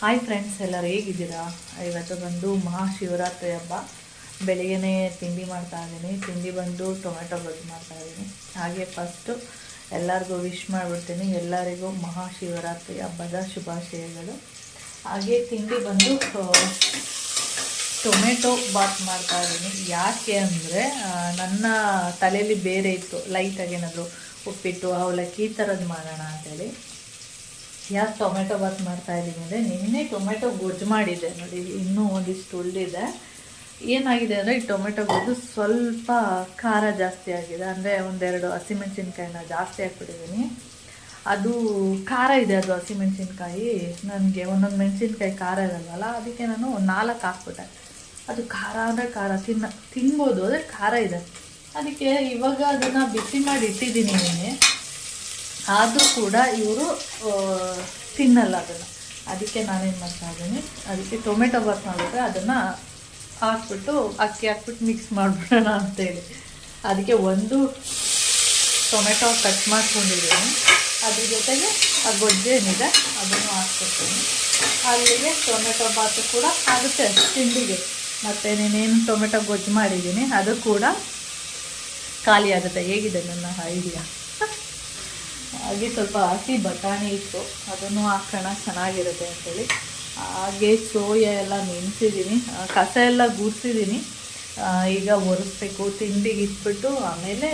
Hi friends ಎಲ್ಲರೂ ಹೇಗಿದ್ದೀರಾ? ಇವತ್ತು ಬಂದು ಮಹಾಶಿವರಾತ್ರಿ ಹಬ್ಬ. ಬೆಳಿಗ್ಗೆ ತಿಂಡಿ ಮಾಡ್ತಾ ಇದ್ದೀನಿ. ತಿಂಡಿ ಬಂದು ಟೊಮೆಟೊ ಗೊಜ್ಜು ಮಾಡ್ತಾ ಇದ್ದೀನಿ. ಹಾಗೆ ಫಸ್ಟು ಎಲ್ಲರಿಗೂ ವಿಶ್ ಮಾಡಿಬಿಡ್ತೀನಿ. ಎಲ್ಲರಿಗೂ ಮಹಾಶಿವರಾತ್ರಿ ಹಬ್ಬದ ಶುಭಾಶಯಗಳು. ಹಾಗೆ ತಿಂಡಿ ಬಂದು ಟೊಮೆಟೊ ಬಾತ್ ಮಾಡ್ತಾ ಇದ್ದೀನಿ. ಯಾಕೆ ಅಂದರೆ ನನ್ನ ತಲೆಯಲ್ಲಿ ಬೇರೆ ಇತ್ತು. ಲೈಟಾಗಿ ಏನಾದರೂ ಉಪ್ಪಿಟ್ಟು, ಅವಲಕ್ಕಿ ಈ ಥರದ್ದು ಮಾಡೋಣ ಅಂತೇಳಿ. ಯಾಕೆ ಟೊಮೆಟೊ ಬಾತ್ ಮಾಡ್ತಾ ಇದ್ದೀನಿ ಅಂದರೆ ನಿನ್ನೆ ಟೊಮೆಟೊ ಗೊಜ್ಜು ಮಾಡಿದ್ದೆ ನೋಡಿ, ಇನ್ನೂ ಒಂದಿಷ್ಟು ಉಳಿದಿದೆ. ಏನಾಗಿದೆ ಅಂದರೆ ಈ ಟೊಮೆಟೊ ಗೊಜ್ಜು ಸ್ವಲ್ಪ ಖಾರ ಜಾಸ್ತಿ ಆಗಿದೆ. ಅಂದರೆ ಒಂದೆರಡು ಹಸಿಮೆಣಸಿನ್ಕಾಯಿನ ಜಾಸ್ತಿ ಹಾಕ್ಬಿಟ್ಟಿದ್ದೀನಿ. ಅದು ಖಾರ ಇದೆ ಅದು ಹಸಿಮೆಣಸಿನ್ಕಾಯಿ. ನನಗೆ ಒಂದೊಂದು ಮೆಣಸಿನ್ಕಾಯಿ ಖಾರ ಇರಲ್ವಲ್ಲ, ಅದಕ್ಕೆ ನಾನು ನಾಲ್ಕು ಹಾಕ್ಬಿಟ್ಟೆ. ಅದು ಖಾರ ಅಂದರೆ ಖಾರ, ತಿನ್ನ, ತಿನ್ಬೋದು, ಆದರೆ ಖಾರ ಇದೆ. ಅದಕ್ಕೆ ಇವಾಗ ಅದನ್ನು ಬಿಸಿ ಮಾಡಿ ಇಟ್ಟಿದ್ದೀನಿ ನಿನ್ನೆ. ಆದರೂ ಕೂಡ ಇವರು ತಿನ್ನಲ್ಲ ಅದನ್ನು. ಅದಕ್ಕೆ ನಾನೇನು ಮಾಡ್ತಾ ಇದ್ದೀನಿ, ಅದಕ್ಕೆ ಟೊಮೆಟೊ ಬಾತ್ ಮಾಡಿದ್ರೆ ಅದನ್ನು ಹಾಕ್ಬಿಟ್ಟು, ಅಕ್ಕಿ ಹಾಕ್ಬಿಟ್ಟು ಮಿಕ್ಸ್ ಮಾಡಿಬಿಡೋಣ ಅಂತೇಳಿ. ಅದಕ್ಕೆ ಒಂದು ಟೊಮೆಟೊ ಕಟ್ ಮಾಡ್ಕೊಂಡಿದ್ದೀನಿ. ಅದ್ರ ಜೊತೆಗೆ ಆ ಗೊಜ್ಜು ಏನಿದೆ, ಅದನ್ನು ಹಾಕ್ಕೊಡ್ತೀನಿ. ಅಲ್ಲಿಗೆ ಟೊಮೆಟೊ ಬಾತು ಕೂಡ ಆಗುತ್ತೆ, ತಿಂಡಿಗೆ. ಮತ್ತು ನೀನೇನು ಟೊಮೆಟೊ ಗೊಜ್ಜು ಮಾಡಿದ್ದೀನಿ, ಅದು ಕೂಡ ಖಾಲಿ ಆಗುತ್ತೆ. ಹೇಗಿದೆ ನನ್ನ ಐಡಿಯಾ ಹಾಗೆ ಸ್ವಲ್ಪ ಹಸಿ ಬಟಾಣಿ ಇತ್ತು ಅದನ್ನು ಹಾಕೋಣ, ಚೆನ್ನಾಗಿರುತ್ತೆ ಅಂತೇಳಿ. ಹಾಗೆ ಸೋಯಾ ಎಲ್ಲ ನೆನೆಸಿದ್ದೀನಿ. ಕಸ ಎಲ್ಲ ಗುಡಿಸಿದ್ದೀನಿ ಈಗ ಒರೆಸ್ಬೇಕು, ತಿಂಡಿಗೆ ಇಟ್ಬಿಟ್ಟು ಆಮೇಲೆ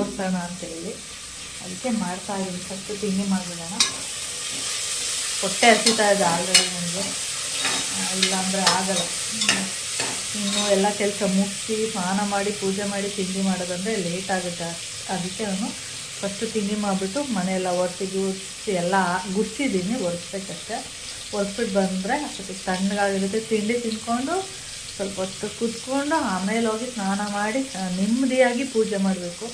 ಒರೆಸೋಣ ಅಂತೇಳಿ. ಅದಕ್ಕೆ ಮಾಡ್ತಾ ಇದ್ದೀನಿ. ಫಸ್ಟು ತಿಂಡಿ ಮಾಡಿಬಿಡೋಣ. ಹೊಟ್ಟೆ ಹಸಿತಾ ಇದೆ ಆಲ್ರೆಡಿ ನನಗೆ. ಇಲ್ಲಾಂದರೆ ಆಗಲ್ಲ. ಇನ್ನು ಎಲ್ಲ ಕೆಲಸ ಮುಗಿಸಿ ಸ್ನಾನ ಮಾಡಿ, ಪೂಜೆ ಮಾಡಿ ತಿಂಡಿ ಮಾಡೋದಂದರೆ ಲೇಟ್ ಆಗುತ್ತೆ. ಅದಕ್ಕೆ ನಾನು ಫಸ್ಟು ತಿಂಡಿ ಮಾಡಿಬಿಟ್ಟು ಮನೆಯೆಲ್ಲ ಒರೆಸಿ ಗುಡಿಸಿ ಎಲ್ಲ ಗುಡಿಸಿದ್ದೀನಿ, ಒರೆಸ್ಬೇಕಷ್ಟೆ. ಒರೆಸ್ಬಿಟ್ಟು ಬಂದರೆ ಅಷ್ಟೊತ್ತಿಗೆ ತಣ್ಣಗಾಗಿರುತ್ತೆ. ತಿಂಡಿ ತಿಂದ್ಕೊಂಡು ಸ್ವಲ್ಪ ಹೊತ್ತು ಕುತ್ಕೊಂಡು ಆಮೇಲೆ ಹೋಗಿ ಸ್ನಾನ ಮಾಡಿ ನೆಮ್ಮದಿಯಾಗಿ ಪೂಜೆ ಮಾಡಬೇಕು.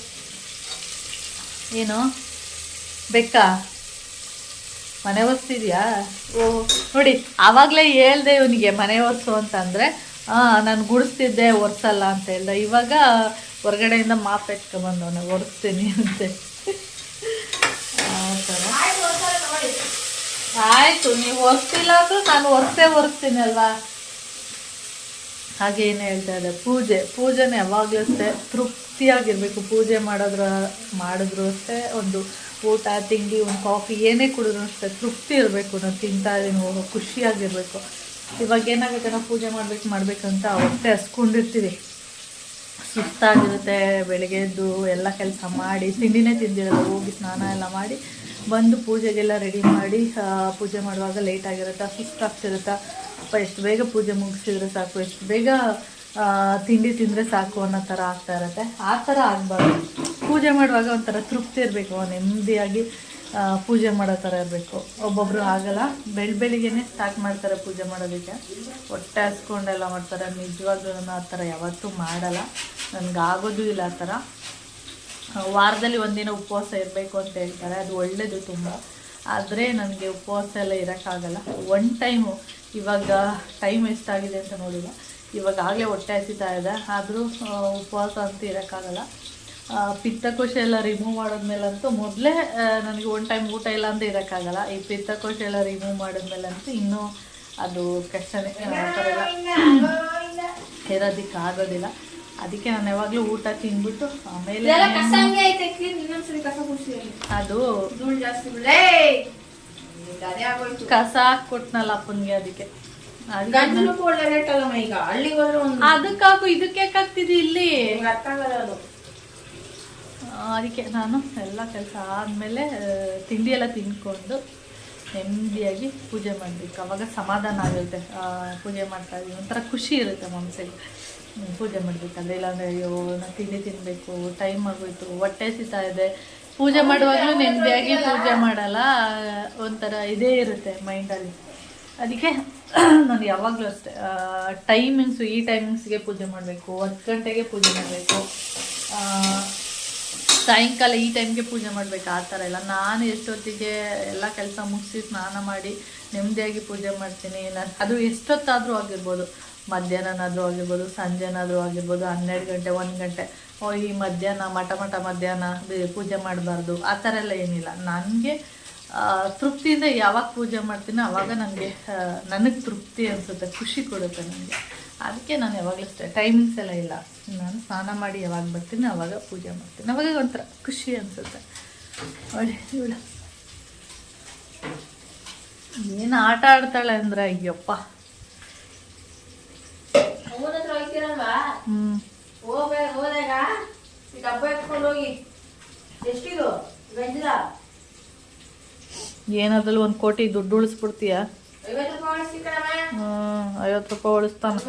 ಏನು? ಬೆಕ್ಕ? ಮನೆ ಒರೆಸ್ತಿದ್ಯಾ ಓ, ನೋಡಿ, ಆವಾಗಲೇ ಹೇಳ್ದೆ ಇವನಿಗೆ ಮನೆ ಒರೆಸು ಅಂತಂದರೆ ಹಾಂ ನಾನು ಗುಡಿಸ್ತಿದ್ದೆ, ಒರೆಸಲ್ಲ ಅಂತ ಹೇಳ್ದೆ. ಇವಾಗ ಹೊರಗಡೆಯಿಂದ ಮಾಪ್ ಬಂದವನ, ಒರೆಸ್ತೀನಿ ಅಂತೆ. ಆಯಿತು, ನೀವು ಒರೆಸ್ತಿಲ್ಲ ಅಂದ್ರೆ ನಾನು ಒರ್ಸೇ ಒರೆಸ್ತೀನಿ ಅಲ್ವಾ? ಹಾಗೆ ಏನು ಹೇಳ್ತಾ ಇದೆ ಪೂಜೆ, ಪೂಜೆನೇ ಯಾವಾಗಲೂ ಅಷ್ಟೇ, ತೃಪ್ತಿಯಾಗಿರಬೇಕು. ಪೂಜೆ ಮಾಡೋದ್ರ, ಮಾಡಿದ್ರು ಅಷ್ಟೇ ಒಂದು ಊಟ, ತಿಂಡಿ, ಒಂದು ಕಾಫಿ, ಏನೇ ಕುಡಿದ್ರು ಅಷ್ಟೇ ತೃಪ್ತಿ ಇರಬೇಕು. ನಾವು ತಿಂತಾ ಹೋಗೋ ಖುಷಿಯಾಗಿರಬೇಕು. ಇವಾಗ ಏನಾಗುತ್ತೆ? ನಾವು ಪೂಜೆ ಮಾಡ್ಬೇಕು, ಮಾಡ್ಬೇಕಂತ ಹೊಟ್ಟೆ ಹಸ್ಕೊಂಡಿರ್ತೀವಿ ಸುಸ್ತಾಗಿರುತ್ತೆ ಬೆಳಗ್ಗೆ ಎದ್ದು ಎಲ್ಲ ಕೆಲಸ ಮಾಡಿ, ತಿಂಡಿನೇ ತಿಂದಿರೋದು ಹೋಗಿ ಸ್ನಾನ ಎಲ್ಲ ಮಾಡಿ, ಬಂದು ಪೂಜೆಗೆಲ್ಲ ರೆಡಿ ಮಾಡಿ ಪೂಜೆ ಮಾಡುವಾಗ ಲೇಟ್ ಆಗಿರುತ್ತಾ ಸುಸ್ತಾಗ್ತಿರುತ್ತಾ ಅಪ್ಪ ಎಷ್ಟು ಬೇಗ ಪೂಜೆ ಮುಗಿಸಿದ್ರೆ ಸಾಕು, ಎಷ್ಟು ಬೇಗ ತಿಂಡಿ ತಿಂದರೆ ಸಾಕು ಅನ್ನೋ ಥರ ಆಗ್ತಾ ಇರುತ್ತೆ. ಆ ಥರ ಆಗಬಾರ್ದು. ಪೂಜೆ ಮಾಡುವಾಗ ಒಂಥರ ತೃಪ್ತಿ ಇರಬೇಕು, ನೆಮ್ಮದಿಯಾಗಿ ಪೂಜೆ ಮಾಡೋ ಥರ ಇರಬೇಕು. ಒಬ್ಬೊಬ್ಬರು ಆಗಲ್ಲ. ಬೆಳ್ ಬೆಳಿಗ್ಗೆನೆ ಸ್ಟಾರ್ಟ್ ಮಾಡ್ತಾರೆ ಪೂಜೆ ಮಾಡೋದಕ್ಕೆ. ಹೊಟ್ಟೆ ಹಸ್ಕೊಂಡೆಲ್ಲ ಮಾಡ್ತಾರೆ. ನಿಜವಾಗ್ಲೂ ಆ ಥರ ಯಾವತ್ತೂ ಮಾಡಲ್ಲ. ನನಗೆ ಆಗೋದು ಇಲ್ಲ ಆ ಥರ. ವಾರದಲ್ಲಿ ಒಂದಿನ ಉಪವಾಸ ಇರಬೇಕು ಅಂತ ಹೇಳ್ತಾರೆ. ಅದು ಒಳ್ಳೆಯದು ತುಂಬ. ಆದರೆ ನನಗೆ ಉಪವಾಸ ಎಲ್ಲ ಇರೋಕ್ಕಾಗಲ್ಲ. ಒನ್ ಟೈಮು ಇವಾಗ ಟೈಮ್ ಎಷ್ಟಾಗಿದೆ ಅಂತ ನೋಡಿಲ್ಲ. ಇವಾಗ ಆಗಲೇ ಹೊಟ್ಟೆ ಹಸಿತಾ ಇದೆ. ಆದರೂ ಉಪವಾಸ ಅಂತೂ ಇರೋಕ್ಕಾಗಲ್ಲ. ಪಿತ್ತಕೋಶ ಎಲ್ಲ ರಿಮೂವ್ ಮಾಡಿದ್ಮೇಲಂತೂ ಮೊದಲೇ ನನಗೆ ಒನ್ ಟೈಮ್ ಊಟ ಇಲ್ಲ ಅಂತ ಇರೋಕ್ಕಾಗಲ್ಲ. ಈ ಪಿತ್ತಕೋಶ ಎಲ್ಲ ರಿಮೂವ್ ಮಾಡಿದ್ಮೇಲಂತೂ ಇನ್ನೂ ಅದು ಕಷ್ಟನೇ ಆ ಥರ ಎಲ್ಲ ಇರೋದಕ್ಕೆ ಆಗೋದಿಲ್ಲ. ಅದಕ್ಕೆ ನಾನು ಯಾವಾಗಲೂ ಊಟ ತಿಂದ್ಬಿಟ್ಟು ಆಮೇಲೆ ಅದು ಕಸ ಹಾಕ್ಕೊಟ್ನಲ್ಲ ಅಪ್ಪನಿಗೆ ಅದಕ್ಕೆ. ಅದಕ್ಕಾಗು ಇದಕ್ಕೆ ಯಾಕಾಗ್ತಿದೆ ಇಲ್ಲಿ ನಿಮ್ಗೆ ಅರ್ಥ ಆಗಲ್ಲ ಅದು ಆ, ಅದಕ್ಕೆ ನಾನು ಎಲ್ಲ ಕೆಲಸ ಆದಮೇಲೆ ತಿಂಡಿ ಎಲ್ಲ ತಿನ್ಕೊಂಡು ನೆಮ್ಮದಿಯಾಗಿ ಪೂಜೆ ಮಾಡಬೇಕು. ಅವಾಗ ಸಮಾಧಾನ ಆಗುತ್ತೆ. ಪೂಜೆ ಮಾಡ್ತಾ ಇದ್ದೀವಿ. ಒಂಥರ ಖುಷಿ ಇರುತ್ತೆ ಮನಸ್ಸಿಗೆ. ಪೂಜೆ ಮಾಡಬೇಕಂದ್ರೆ. ಇಲ್ಲಾಂದರೆ ಅಯ್ಯೋ ನಾನು ತಿಂಡಿ ತಿನ್ನಬೇಕು ಟೈಮ್ ಆಗೋಯ್ತು ಹೊಟ್ಟೆ ಸಿಗ್ತಾ ಇದೆ. ಪೂಜೆ ಮಾಡುವಾಗಲೂ ನೆಮ್ಮದಿಯಾಗಿ ಪೂಜೆ ಮಾಡಲ್ಲ. ಒಂಥರ ಇದೇ ಇರುತ್ತೆ ಮೈಂಡಲ್ಲಿ ಅದಕ್ಕೆ ನಾನು ಯಾವಾಗಲೂ ಅಷ್ಟೇ ಟೈಮಿಂಗ್ಸು ಈ ಟೈಮಿಂಗ್ಸ್ಗೆ ಪೂಜೆ ಮಾಡಬೇಕು. ಹತ್ತು ಗಂಟೆಗೆ ಪೂಜೆ ಮಾಡಬೇಕು. ಸಾಯಂಕಾಲ ಈ ಟೈಮ್ಗೆ ಪೂಜೆ ಮಾಡಬೇಕು, ಆ ಥರ ಎಲ್ಲ ನಾನು ಎಷ್ಟೊತ್ತಿಗೆ ಎಲ್ಲ ಕೆಲಸ ಮುಗಿಸಿ ಸ್ನಾನ ಮಾಡಿ ನೆಮ್ಮದಿಯಾಗಿ ಪೂಜೆ ಮಾಡ್ತೀನಿ. ನಾನು, ಅದು ಎಷ್ಟೊತ್ತಾದರೂ ಆಗಿರ್ಬೋದು. ಮಧ್ಯಾಹ್ನನಾದರೂ ಆಗಿರ್ಬೋದು, ಸಂಜೆನಾದರೂ ಆಗಿರ್ಬೋದು, ಹನ್ನೆರಡು ಗಂಟೆ, ಒಂದು ಗಂಟೆ. ಓ, ಈ ಮಧ್ಯಾಹ್ನ, ಮಠ ಮಠ ಮಧ್ಯಾಹ್ನ ಪೂಜೆ ಮಾಡಬಾರ್ದು. ಆ ಥರ ಎಲ್ಲ ಏನಿಲ್ಲ. ನನಗೆ ತೃಪ್ತಿಯಿಂದ ಯಾವಾಗ ಪೂಜೆ ಮಾಡ್ತೀನೋ ಆವಾಗ ನನಗೆ ನನಗೆ ತೃಪ್ತಿ ಅನಿಸುತ್ತೆ, ಖುಷಿ ಕೊಡುತ್ತೆ ನನಗೆ. ಅದಕ್ಕೆ ನಾನು ಯಾವಾಗಲೂ ಅಷ್ಟೇ ಟೈಮಿಂಗ್ಸ್ ಎಲ್ಲ ಇಲ್ಲ. ನಾನು ಸ್ನಾನ ಮಾಡಿ ಯಾವಾಗ ಬರ್ತೀನಿ ಅವಾಗ ಪೂಜೆ ಮಾಡ್ತೀನಿ. ಅವಾಗ ಒಂಥರ ಖುಷಿ ಅನಿಸುತ್ತೆ. ಒಳ್ಳೆ ಇವಳು. ಏನು ಆಟ ಆಡ್ತಾಳೆ ಅಂದ್ರೆ ಅಯ್ಯಪ್ಪ. ಏನಾದ್ರೂ ಒಂದು ಕೋಟಿ ದುಡ್ಡು ಉಳಿಸ್ಬಿಡ್ತೀಯ? ಐವತ್ತು ರೂಪಾಯಿ ಉಳಿಸ್ತಾನೆ.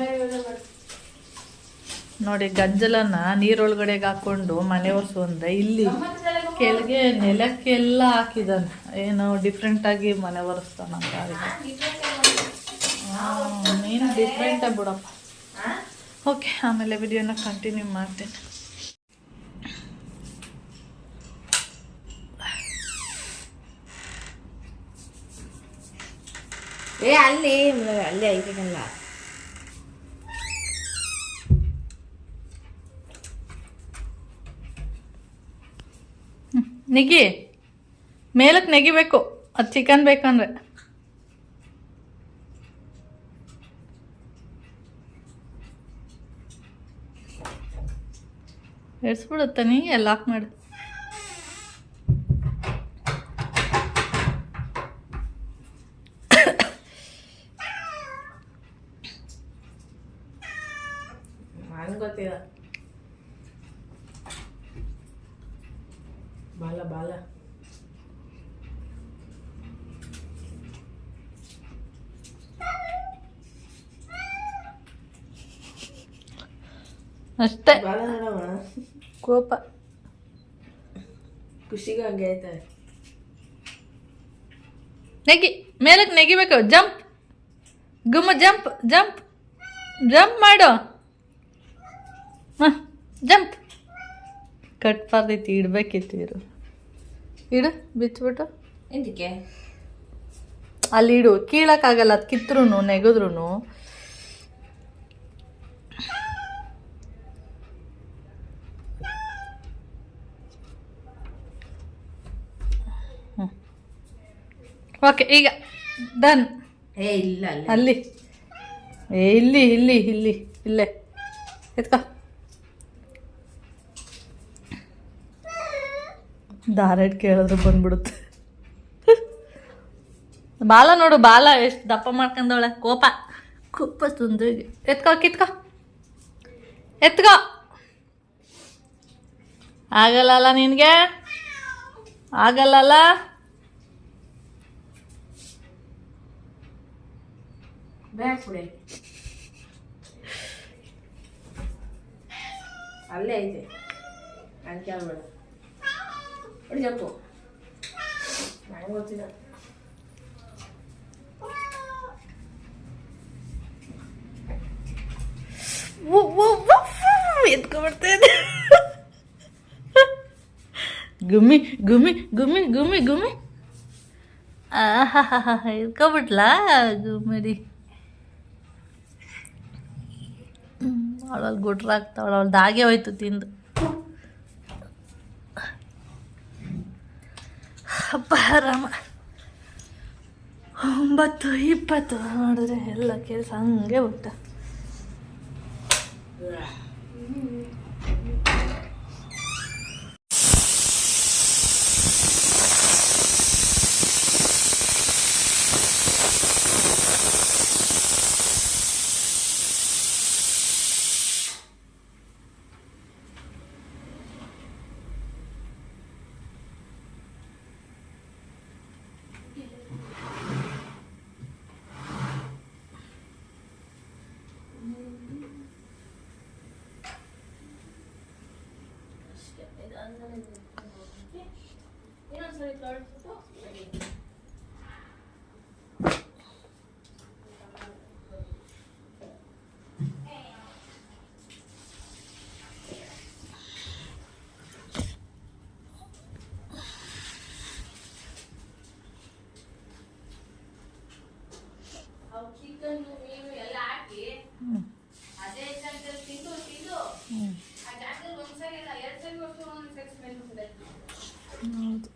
ನೋಡಿ ಗಂಜಲನ್ನ ನೀರೊಳಗಡೆಗೆ ಹಾಕೊಂಡು ಮನೆ ಒರೆಸು ಅಂದ್ರೆ ಇಲ್ಲಿ ಕೆಳಗೆ ನೆಲಕ್ಕೆಲ್ಲ ಹಾಕಿದಾನೆ ಏನು ಡಿಫ್ರೆಂಟ್ ಆಗಿ ಮನೆ ನೀನು ಡಿಫ್ರೆಂಟ್ ಬಿಡಪ್ಪ. ಓಕೆ ಆಮೇಲೆ ವಿಡಿಯೋನ ಕಂಟಿನ್ಯೂ ಮಾಡ್ತೇನೆ. ಏ, ಅಲ್ಲಿ ಅಲ್ಲಿ ಐತಿಲ್ಲ ನೆಗಿ. ಮೇಲಕ್ಕೆ ನೆಗಿಬೇಕು, ಅದು ಚಿಕನ್ ಬೇಕಂದ್ರೆ. ಎಡ್ಸ್ಬಿಡುತ್ತೆ ನೀ ಲಾಕ್ ಮಾಡಿ. ನನ್ಗೆ ಗೊತ್ತಿಲ್ಲ ಬಾಲ ಬಾಲ ಅಷ್ಟೇ. ಕೋಪ. ಖುಷಿಗೆ ಹಂಗೆ ಐತೆ ನೆಗಿ ಮೇಲಕ್ಕೆ ನೆಗಿಬೇಕು ಜಂಪ್. ಗುಮ್ಮ ಜಂಪ್ ಜಂಪ್. ಜಂಪ್ ಮಾಡೋ. ಹಾಂ ಜಂಪ್. ಕಟ್ ಪಾರ್ದೈತಿ ಇಡ್ಬೇಕಿತ್ತು ಇರು. ಇಡು ಬಿಚ್ಬಿಟ್ಟು ಎಂತಕ್ಕೆ? ಅಲ್ಲಿ ಇಡು ಕೀಳಕ್ಕಾಗಲ್ಲ ಅದು ಕಿತ್ರು ನೆಗೆದ್ರು ಓಕೆ ಈಗ ಡನ್ ಏ ಇಲ್ಲ ಅಲ್ಲ. ಏ ಇಲ್ಲಿ ಇಲ್ಲಿ ಇಲ್ಲಿ ಇಲ್ಲೇ. ಎತ್ಕೋ. ದಾರಡ್ ಕೇಳಿದ್ರು ಬಂದ್ಬಿಡುತ್ತೆ. ಬಾಲ ನೋಡು ಬಾಲ ಎಷ್ಟು ದಪ್ಪ ಮಾಡ್ಕೊಂಡವಳೆ. ಕೋಪ. ಕೋಪ ಸುಂದ್ರಿಗೆ ಎತ್ಕೋ ಕಿತ್ಕೋ. ಎತ್ಕೋ. ಆಗಲ್ಲಲ್ಲ ನಿನಗೆ? ಆಗಲ್ಲಲ್ಲ? ಬ್ಯಾಗ್ ಕೊಡಿ ಅಲ್ಲೇ ಐತೆ ನಾನು ಕೇಳ್ಬೇಡ ಹೊಡಿ ಜಪ್ಪು ನನಗೆ ಗೊತ್ತಿಲ್ಲ ಎತ್ಕೊಬಿಡ್ತೇನೆ ಗುಮ್ಮಿ ಗುಮ್ಮಿ ಗುಮ್ಮಿ ಗುಮ್ಮಿ ಗುಮ್ಮಿ ಆಹಾ ಎತ್ಕೊಬಿಟ್ಲಾ ಗುಮ್ಮಿಡಿ ಅವಳಲ್ಲಿ ಗುಡ್ರ ಆಗ್ತಾವಳ, ಅವಳು ದಾಗೆ ಹೋಯ್ತು ತಿಂದು. ಹಬ್ಬ ಆರಾಮ ಒಂಬತ್ತು, ಇಪ್ಪತ್ತು, ನೋಡಿದ್ರೆ ಎಲ್ಲ ಕೆಲಸ ಹಂಗೆ ಬಿಟ್ಟ ಚಿಕನ್ ಹೌದು.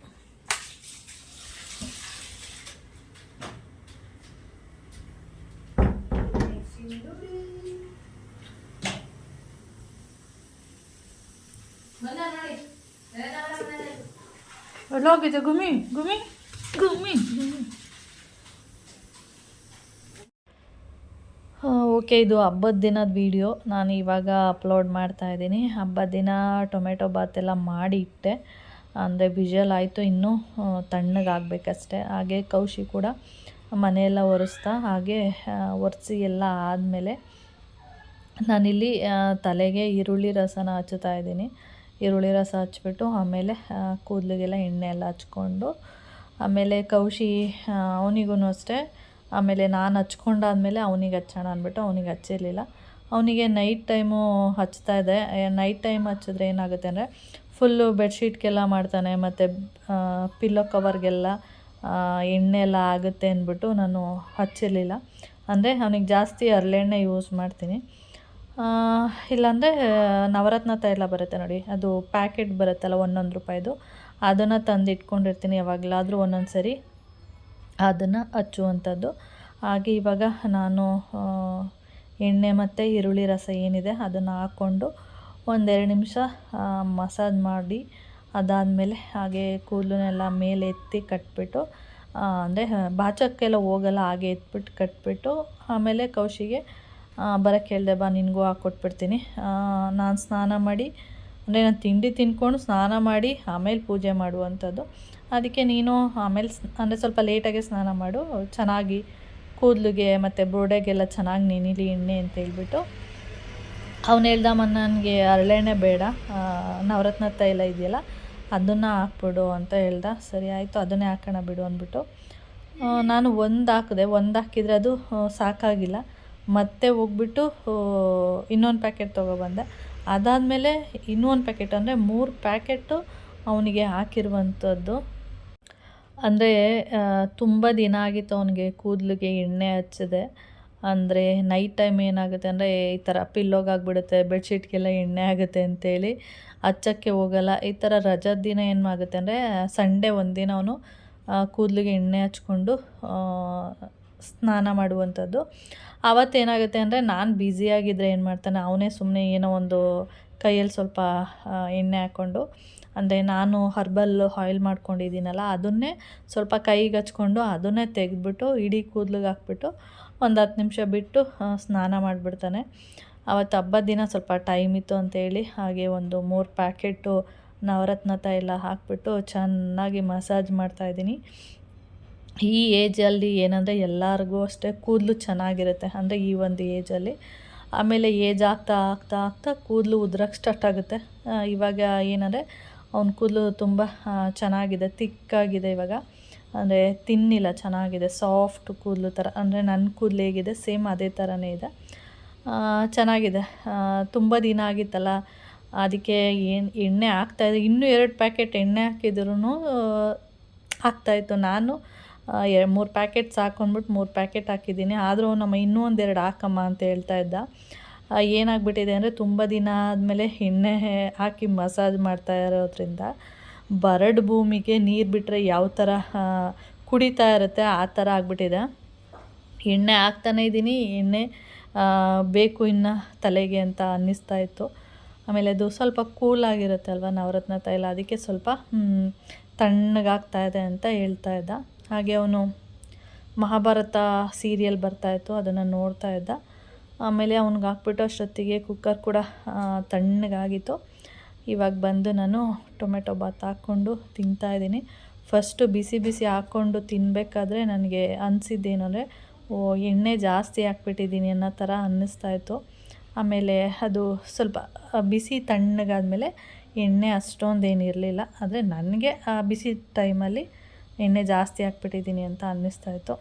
ಎಲ್ಲೋಗಿದೆ ಗುಮಿ ಗುಮಿ ಗುಮಿ ಓಕೆ ಇದು ಹಬ್ಬದ ದಿನದ ವಿಡಿಯೋ. ನಾನು ಇವಾಗ ಅಪ್ಲೋಡ್ ಮಾಡ್ತಾ ಇದ್ದೀನಿ. ಹಬ್ಬದ ದಿನ ಟೊಮೆಟೊ ಬಾತೆಲ್ಲ ಮಾಡಿ ಇಟ್ಟೆ ಅಂದರೆ ವಿಜಲ್ ಆಯಿತು ಇನ್ನೂ ತಣ್ಣಗಾಗಬೇಕಷ್ಟೆ. ಹಾಗೆ ಕೌಶಿ ಕೂಡ ಮನೆಯೆಲ್ಲ ಒರೆಸ್ತಾ, ಹಾಗೆ ಒರೆಸಿ ಎಲ್ಲ ಆದಮೇಲೆ ನಾನಿಲ್ಲಿ ತಲೆಗೆ ಈರುಳ್ಳಿ ರಸನ ಹಚ್ಚುತ್ತಾ ಇದ್ದೀನಿ. ಈರುಳ್ಳಿ ರಸ ಹಚ್ಬಿಟ್ಟು ಆಮೇಲೆ ಕೂದಲಿಗೆಲ್ಲ ಎಣ್ಣೆ ಎಲ್ಲ ಹಚ್ಕೊಂಡು, ಆಮೇಲೆ ಕೌಶಿ ಅವನಿಗೂ ಅಷ್ಟೇ. ಆಮೇಲೆ ನಾನು ಹಚ್ಕೊಂಡಾದಮೇಲೆ ಅವನಿಗೆ ಹಚ್ಚೋಣ ಅಂದ್ಬಿಟ್ಟು ಅವನಿಗೆ ಹಚ್ಚಿರಲಿಲ್ಲ. ಅವನಿಗೆ ನೈಟ್ ಟೈಮು ಹಚ್ತಾ ಇದೆ. ನೈಟ್ ಟೈಮ್ ಹಚ್ಚಿದ್ರೆ ಏನಾಗುತ್ತೆ ಅಂದರೆ ಫುಲ್ಲು ಬೆಡ್ಶೀಟ್ಗೆಲ್ಲ ಮಾಡ್ತಾನೆ, ಮತ್ತು ಪಿಲ್ಲೋ ಕವರ್ಗೆಲ್ಲ ಎಣ್ಣೆ ಎಲ್ಲ ಆಗುತ್ತೆ ಅಂದ್ಬಿಟ್ಟು ನಾನು ಹಚ್ಚಿರಲಿಲ್ಲ. ಅಂದರೆ ಅವನಿಗೆ ಜಾಸ್ತಿ ಹರಳೆಣ್ಣೆ ಯೂಸ್ ಮಾಡ್ತೀನಿ. ಇಲ್ಲಾಂದರೆ ನವರತ್ನ ತೈಲ ಬರುತ್ತೆ ನೋಡಿ. ಅದು ಪ್ಯಾಕೆಟ್ ಬರುತ್ತಲ್ಲ, ಒಂದೊಂದು ರೂಪಾಯಿದು. ಅದನ್ನು ತಂದು ಇಟ್ಕೊಂಡಿರ್ತೀನಿ ಯಾವಾಗಲಾದರೂ ಒಂದೊಂದು ಸರಿ. ಅದನ್ನು ಹಚ್ಚುವಂಥದ್ದು. ಹಾಗೆ ಇವಾಗ ನಾನು ಎಣ್ಣೆ ಮತ್ತು ಈರುಳ್ಳಿ ರಸ ಏನಿದೆ ಅದನ್ನು ಹಾಕ್ಕೊಂಡು ಒಂದೆರಡು ನಿಮಿಷ ಮಸಾಜ್ ಮಾಡಿ, ಅದಾದಮೇಲೆ ಹಾಗೆ ಕೂದಲನ್ನೆಲ್ಲ ಮೇಲೆ ಎತ್ತಿ ಕಟ್ಬಿಟ್ಟು ಅಂದರೆ ಬಾಚಕ್ಕೆಲ್ಲ ಹೋಗಲ್ಲ, ಹಾಗೆ ಎತ್ಬಿಟ್ಟು ಕಟ್ಬಿಟ್ಟು, ಆಮೇಲೆ ಕೌಶಿಗೆ ಬರೋಕ್ಕೆ ಹೇಳ್ದೆ, ಬಾ, ನಿನಗೂ ಹಾಕ್ಕೊಟ್ಬಿಡ್ತೀನಿ ನಾನು ಸ್ನಾನ ಮಾಡಿ, ಅಂದರೆ ನಾನು ತಿಂಡಿ ತಿಂದ್ಕೊಂಡು ಸ್ನಾನ ಮಾಡಿ, ಆಮೇಲೆ ಪೂಜೆ ಮಾಡುವಂಥದ್ದು. ಅದಕ್ಕೆ ನೀನು ಆಮೇಲೆ ಅಂದರೆ ಸ್ವಲ್ಪ ಲೇಟಾಗೆ ಸ್ನಾನ ಮಾಡು. ಚೆನ್ನಾಗಿ ಕೂದಲಿಗೆ ಮತ್ತು ಬ್ರೋಡೆಗೆಲ್ಲ ಚೆನ್ನಾಗಿ ನೆನಿಲಿ, ಎಣ್ಣೆ ಅಂತ ಹೇಳ್ಬಿಟ್ಟು ಅವ್ನು ಹೇಳ್ದಮ್ಮ ನನಗೆ ಹರಳೆಣ್ಣೆ ಬೇಡ. ನವರತ್ನ ತೈಲ ಇದೆಯಲ್ಲ, ಅದನ್ನು ಹಾಕ್ಬಿಡು ಅಂತ ಹೇಳ್ದ. ಸರಿ ಆಯಿತು, ಅದನ್ನೇ ಹಾಕೋಣ ಬಿಡು ಅಂದ್ಬಿಟ್ಟು. ನಾನು ಒಂದು ಹಾಕಿದೆ, ಒಂದು ಹಾಕಿದರೆ ಅದು ಸಾಕಾಗಿಲ್ಲ. ಮತ್ತೆ ಹೋಗ್ಬಿಟ್ಟು ಇನ್ನೊಂದು ಪ್ಯಾಕೆಟ್ ತೊಗೊಬಂದೆ ಅದಾದಮೇಲೆ ಇನ್ನೊಂದು ಪ್ಯಾಕೆಟ್ ಅಂದರೆ ಮೂರು ಪ್ಯಾಕೆಟು ಅವನಿಗೆ ಹಾಕಿರುವಂಥದ್ದು ಅಂದರೆ ತುಂಬ ದಿನ ಆಗಿತ್ತು ಅವನಿಗೆ ಕೂದಲಿಗೆ ಎಣ್ಣೆ ಹಚ್ಚದೆ. ಅಂದರೆ ನೈಟ್ ಟೈಮ್ ಏನಾಗುತ್ತೆ ಅಂದರೆ ಈ ಥರ ಪಿಲ್ಲೋಗಾಗ್ಬಿಡುತ್ತೆ ಬೆಡ್ಶೀಟ್ಗೆಲ್ಲ ಎಣ್ಣೆ ಆಗುತ್ತೆ ಅಂತೇಳಿ ಹಚ್ಚಕ್ಕೆ ಹೋಗಲ್ಲ. ಈ ಥರ ರಜಾ ದಿನ ಏನು ಆಗುತ್ತೆ ಅಂದರೆ ಸಂಡೇ ಒಂದಿನ ಅವನು ಕೂದಲಿಗೆ ಎಣ್ಣೆ ಹಚ್ಕೊಂಡು ಸ್ನಾನ ಮಾಡುವಂಥದ್ದು. ಆವತ್ತೇನಾಗುತ್ತೆ ಅಂದರೆ ನಾನು ಬ್ಯುಸಿಯಾಗಿದ್ದರೆ ಏನು ಮಾಡ್ತಾನೆ ಅವನೇ ಸುಮ್ಮನೆ ಏನೋ ಒಂದು ಕೈಯಲ್ಲಿ ಸ್ವಲ್ಪ ಎಣ್ಣೆ ಹಾಕ್ಕೊಂಡು ಅಂದರೆ ನಾನು ಹರ್ಬಲ್ ಆಯಿಲ್ ಮಾಡ್ಕೊಂಡಿದ್ದೀನಲ್ಲ, ಅದನ್ನೇ ಸ್ವಲ್ಪ ಕೈಗೆ ಹಚ್ಕೊಂಡು ಅದನ್ನೇ ತೆಗೆದ್ಬಿಟ್ಟು, ಇಡೀ ಕೂದಲಿಗೆ ಹಾಕ್ಬಿಟ್ಟು ಒಂದು ಹತ್ತು ನಿಮಿಷ ಬಿಟ್ಟು ಸ್ನಾನ ಮಾಡಿಬಿಡ್ತಾನೆ. ಅವತ್ತು ಹಬ್ಬದ ದಿನ ಸ್ವಲ್ಪ ಟೈಮ್ ಇತ್ತು ಅಂತೇಳಿ, ಹಾಗೆ ಒಂದು ಮೂರು ಪ್ಯಾಕೆಟು ನವರತ್ನ ತೈಲ ಹಾಕ್ಬಿಟ್ಟು ಚೆನ್ನಾಗಿ ಮಸಾಜ್ ಮಾಡ್ತಾಯಿದ್ದೀನಿ ಈ ಏಜಲ್ಲಿ ಏನಂದರೆ ಎಲ್ಲರಿಗೂ ಅಷ್ಟೇ ಕೂದಲು ಚೆನ್ನಾಗಿರುತ್ತೆ, ಅಂದರೆ ಈ ಒಂದು ಏಜಲ್ಲಿ ಆಮೇಲೆ ಏಜ್ ಆಗ್ತಾ ಆಗ್ತಾ ಆಗ್ತಾ ಕೂದಲು ಉದ್ರಕ್ಕೆ ಸ್ಟಾರ್ಟ್ ಆಗುತ್ತೆ. ಇವಾಗ ಏನಂದರೆ ಅವ್ನ ಕೂದಲು ತುಂಬ ಚೆನ್ನಾಗಿದೆ ತಿಕ್ಕಾಗಿದೆ ಇವಾಗ. ಅಂದರೆ ತಿನ್ನಿಲ್ಲ, ಚೆನ್ನಾಗಿದೆ ಸಾಫ್ಟ್ ಕೂದಲು ಥರ, ಅಂದರೆ ನನ್ನ ಕೂದಲು ಹೇಗಿದೆ ಸೇಮ್ ಅದೇ ಥರನೇ ಇದೆ. ಚೆನ್ನಾಗಿದೆ. ತುಂಬ ದಿನ ಆಗಿತ್ತಲ್ಲ, ಅದಕ್ಕೆ ಏನು, ಎಣ್ಣೆ ಹಾಕ್ತಾಯಿದೆ ಇನ್ನೂ ಎರಡು ಪ್ಯಾಕೆಟ್ ಎಣ್ಣೆ ಹಾಕಿದ್ರೂ ಹಾಕ್ತಾಯಿತ್ತು ನಾನು ಮೂರು ಪ್ಯಾಕೆಟ್ ಹಾಕ್ಕೊಂಡ್ಬಿಟ್ಟು ಮೂರು ಪ್ಯಾಕೆಟ್ ಹಾಕಿದ್ದೀನಿ. ಆದರೂ ನಮ್ಮ ಇನ್ನೂ ಒಂದೆರಡು ಹಾಕಮ್ಮ ಅಂತ ಹೇಳ್ತಾ ಇದ್ದ. ಏನಾಗ್ಬಿಟ್ಟಿದೆ ಅಂದರೆ ತುಂಬ ದಿನ ಆದಮೇಲೆ ಎಣ್ಣೆ ಹಾಕಿ ಮಸಾಜ್ ಮಾಡ್ತಾ ಇರೋದ್ರಿಂದ ಬರಡು ಭೂಮಿಗೆ ನೀರು ಬಿಟ್ಟರೆ ಯಾವ ಥರ ಕುಡಿತಾ ಇರುತ್ತೆ, ಆ ಥರ ಆಗಿಬಿಟ್ಟಿದೆ. ಎಣ್ಣೆ ಹಾಕ್ತಾನೇ ಇದ್ದೀನಿ ಎಣ್ಣೆ ಬೇಕು ಇನ್ನು ತಲೆಗೆ ಅಂತ ಅನ್ನಿಸ್ತಾ ಇತ್ತು. ಆಮೇಲೆ ಅದು ಸ್ವಲ್ಪ ಕೂಲಾಗಿರುತ್ತೆ ಅಲ್ವಾ, ನವರತ್ನ ತೈಲ, ಅದಕ್ಕೆ ಸ್ವಲ್ಪ ತಣ್ಣಗಾಗ್ತಾ ಇದೆ ಅಂತ ಹೇಳ್ತಾ ಇದ್ದ. ಹಾಗೆ ಅವನು ಮಹಾಭಾರತ ಸೀರಿಯಲ್ ಬರ್ತಾಯಿತ್ತು ಅದನ್ನು ನೋಡ್ತಾ ಇದ್ದ. ಆಮೇಲೆ ಅವ್ನಿಗೆ ಹಾಕ್ಬಿಟ್ಟು ಅಷ್ಟೊತ್ತಿಗೆ ಕುಕ್ಕರ್ ಕೂಡ ತಣ್ಣಗಾಗಿತ್ತು. ಇವಾಗ ಬಂದು ನಾನು ಟೊಮೆಟೊ ಬಾತ್ ಹಾಕ್ಕೊಂಡು ತಿಂತಾಯಿದ್ದೀನಿ ಫಸ್ಟು ಬಿಸಿ ಬಿಸಿ ಹಾಕ್ಕೊಂಡು ತಿನ್ನಬೇಕಾದ್ರೆ ನನಗೆ ಅನಿಸಿದ್ದೇನು ಅಂದರೆ, ಓ, ಎಣ್ಣೆ ಜಾಸ್ತಿ ಹಾಕ್ಬಿಟ್ಟಿದ್ದೀನಿ ಅನ್ನೋ ಥರ ಅನ್ನಿಸ್ತಾ ಇತ್ತು. ಆಮೇಲೆ ಅದು ಸ್ವಲ್ಪ ಬಿಸಿ ತಣ್ಣಗಾದಮೇಲೆ ಎಣ್ಣೆ ಅಷ್ಟೊಂದೇನು ಇರಲಿಲ್ಲ. ಆದರೆ ನನಗೆ ಆ ಬಿಸಿ ಟೈಮಲ್ಲಿ ಎಣ್ಣೆ ಜಾಸ್ತಿ ಹಾಕ್ಬಿಟ್ಟಿದ್ದೀನಿ ಅಂತ ಅನ್ನಿಸ್ತಾ ಇತ್ತು.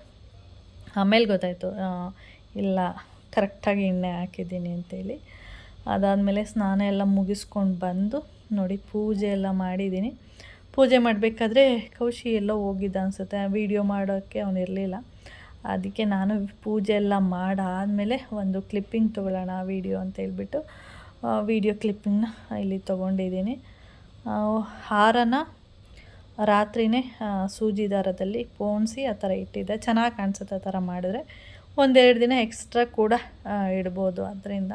ಆಮೇಲೆ ಗೊತ್ತಾಯಿತು ಇಲ್ಲ, ಕರೆಕ್ಟಾಗಿ ಎಣ್ಣೆ ಹಾಕಿದ್ದೀನಿ ಅಂತೇಳಿ. ಅದಾದಮೇಲೆ ಸ್ನಾನ ಎಲ್ಲ ಮುಗಿಸ್ಕೊಂಡು ಬಂದು ನೋಡಿ ಪೂಜೆ ಎಲ್ಲ ಮಾಡಿದ್ದೀನಿ. ಪೂಜೆ ಮಾಡಬೇಕಾದ್ರೆ ಕೌಶಿ ಎಲ್ಲ ಹೋಗಿದ್ದ ಅನಿಸುತ್ತೆ. ವೀಡಿಯೋ ಮಾಡೋಕ್ಕೆ ಅವನು ಇರಲಿಲ್ಲ. ಅದಕ್ಕೆ ನಾನು ಪೂಜೆ ಎಲ್ಲ ಮಾಡಾದಮೇಲೆ ಒಂದು ಕ್ಲಿಪ್ಪಿಂಗ್ ತೊಗೊಳ್ಳೋಣ ವೀಡಿಯೋ ಅಂತ ಹೇಳ್ಬಿಟ್ಟು ವೀಡಿಯೋ ಕ್ಲಿಪ್ಪಿಂಗ್ನ ಇಲ್ಲಿ ತೊಗೊಂಡಿದ್ದೀನಿ. ಹಾರನ ರಾತ್ರಿನೇ ಸೂಜಿ ದಾರದಲ್ಲಿ ಪೋಣಿಸಿ ಆ ಥರ ಇಟ್ಟಿದ್ದೆ. ಚೆನ್ನಾಗಿ ಕಾಣಿಸುತ್ತೆ ಆ ಥರ ಮಾಡಿದ್ರೆ. ಒಂದೆರಡು ದಿನ ಎಕ್ಸ್ಟ್ರಾ ಕೂಡ ಇಡ್ಬೋದು. ಅದರಿಂದ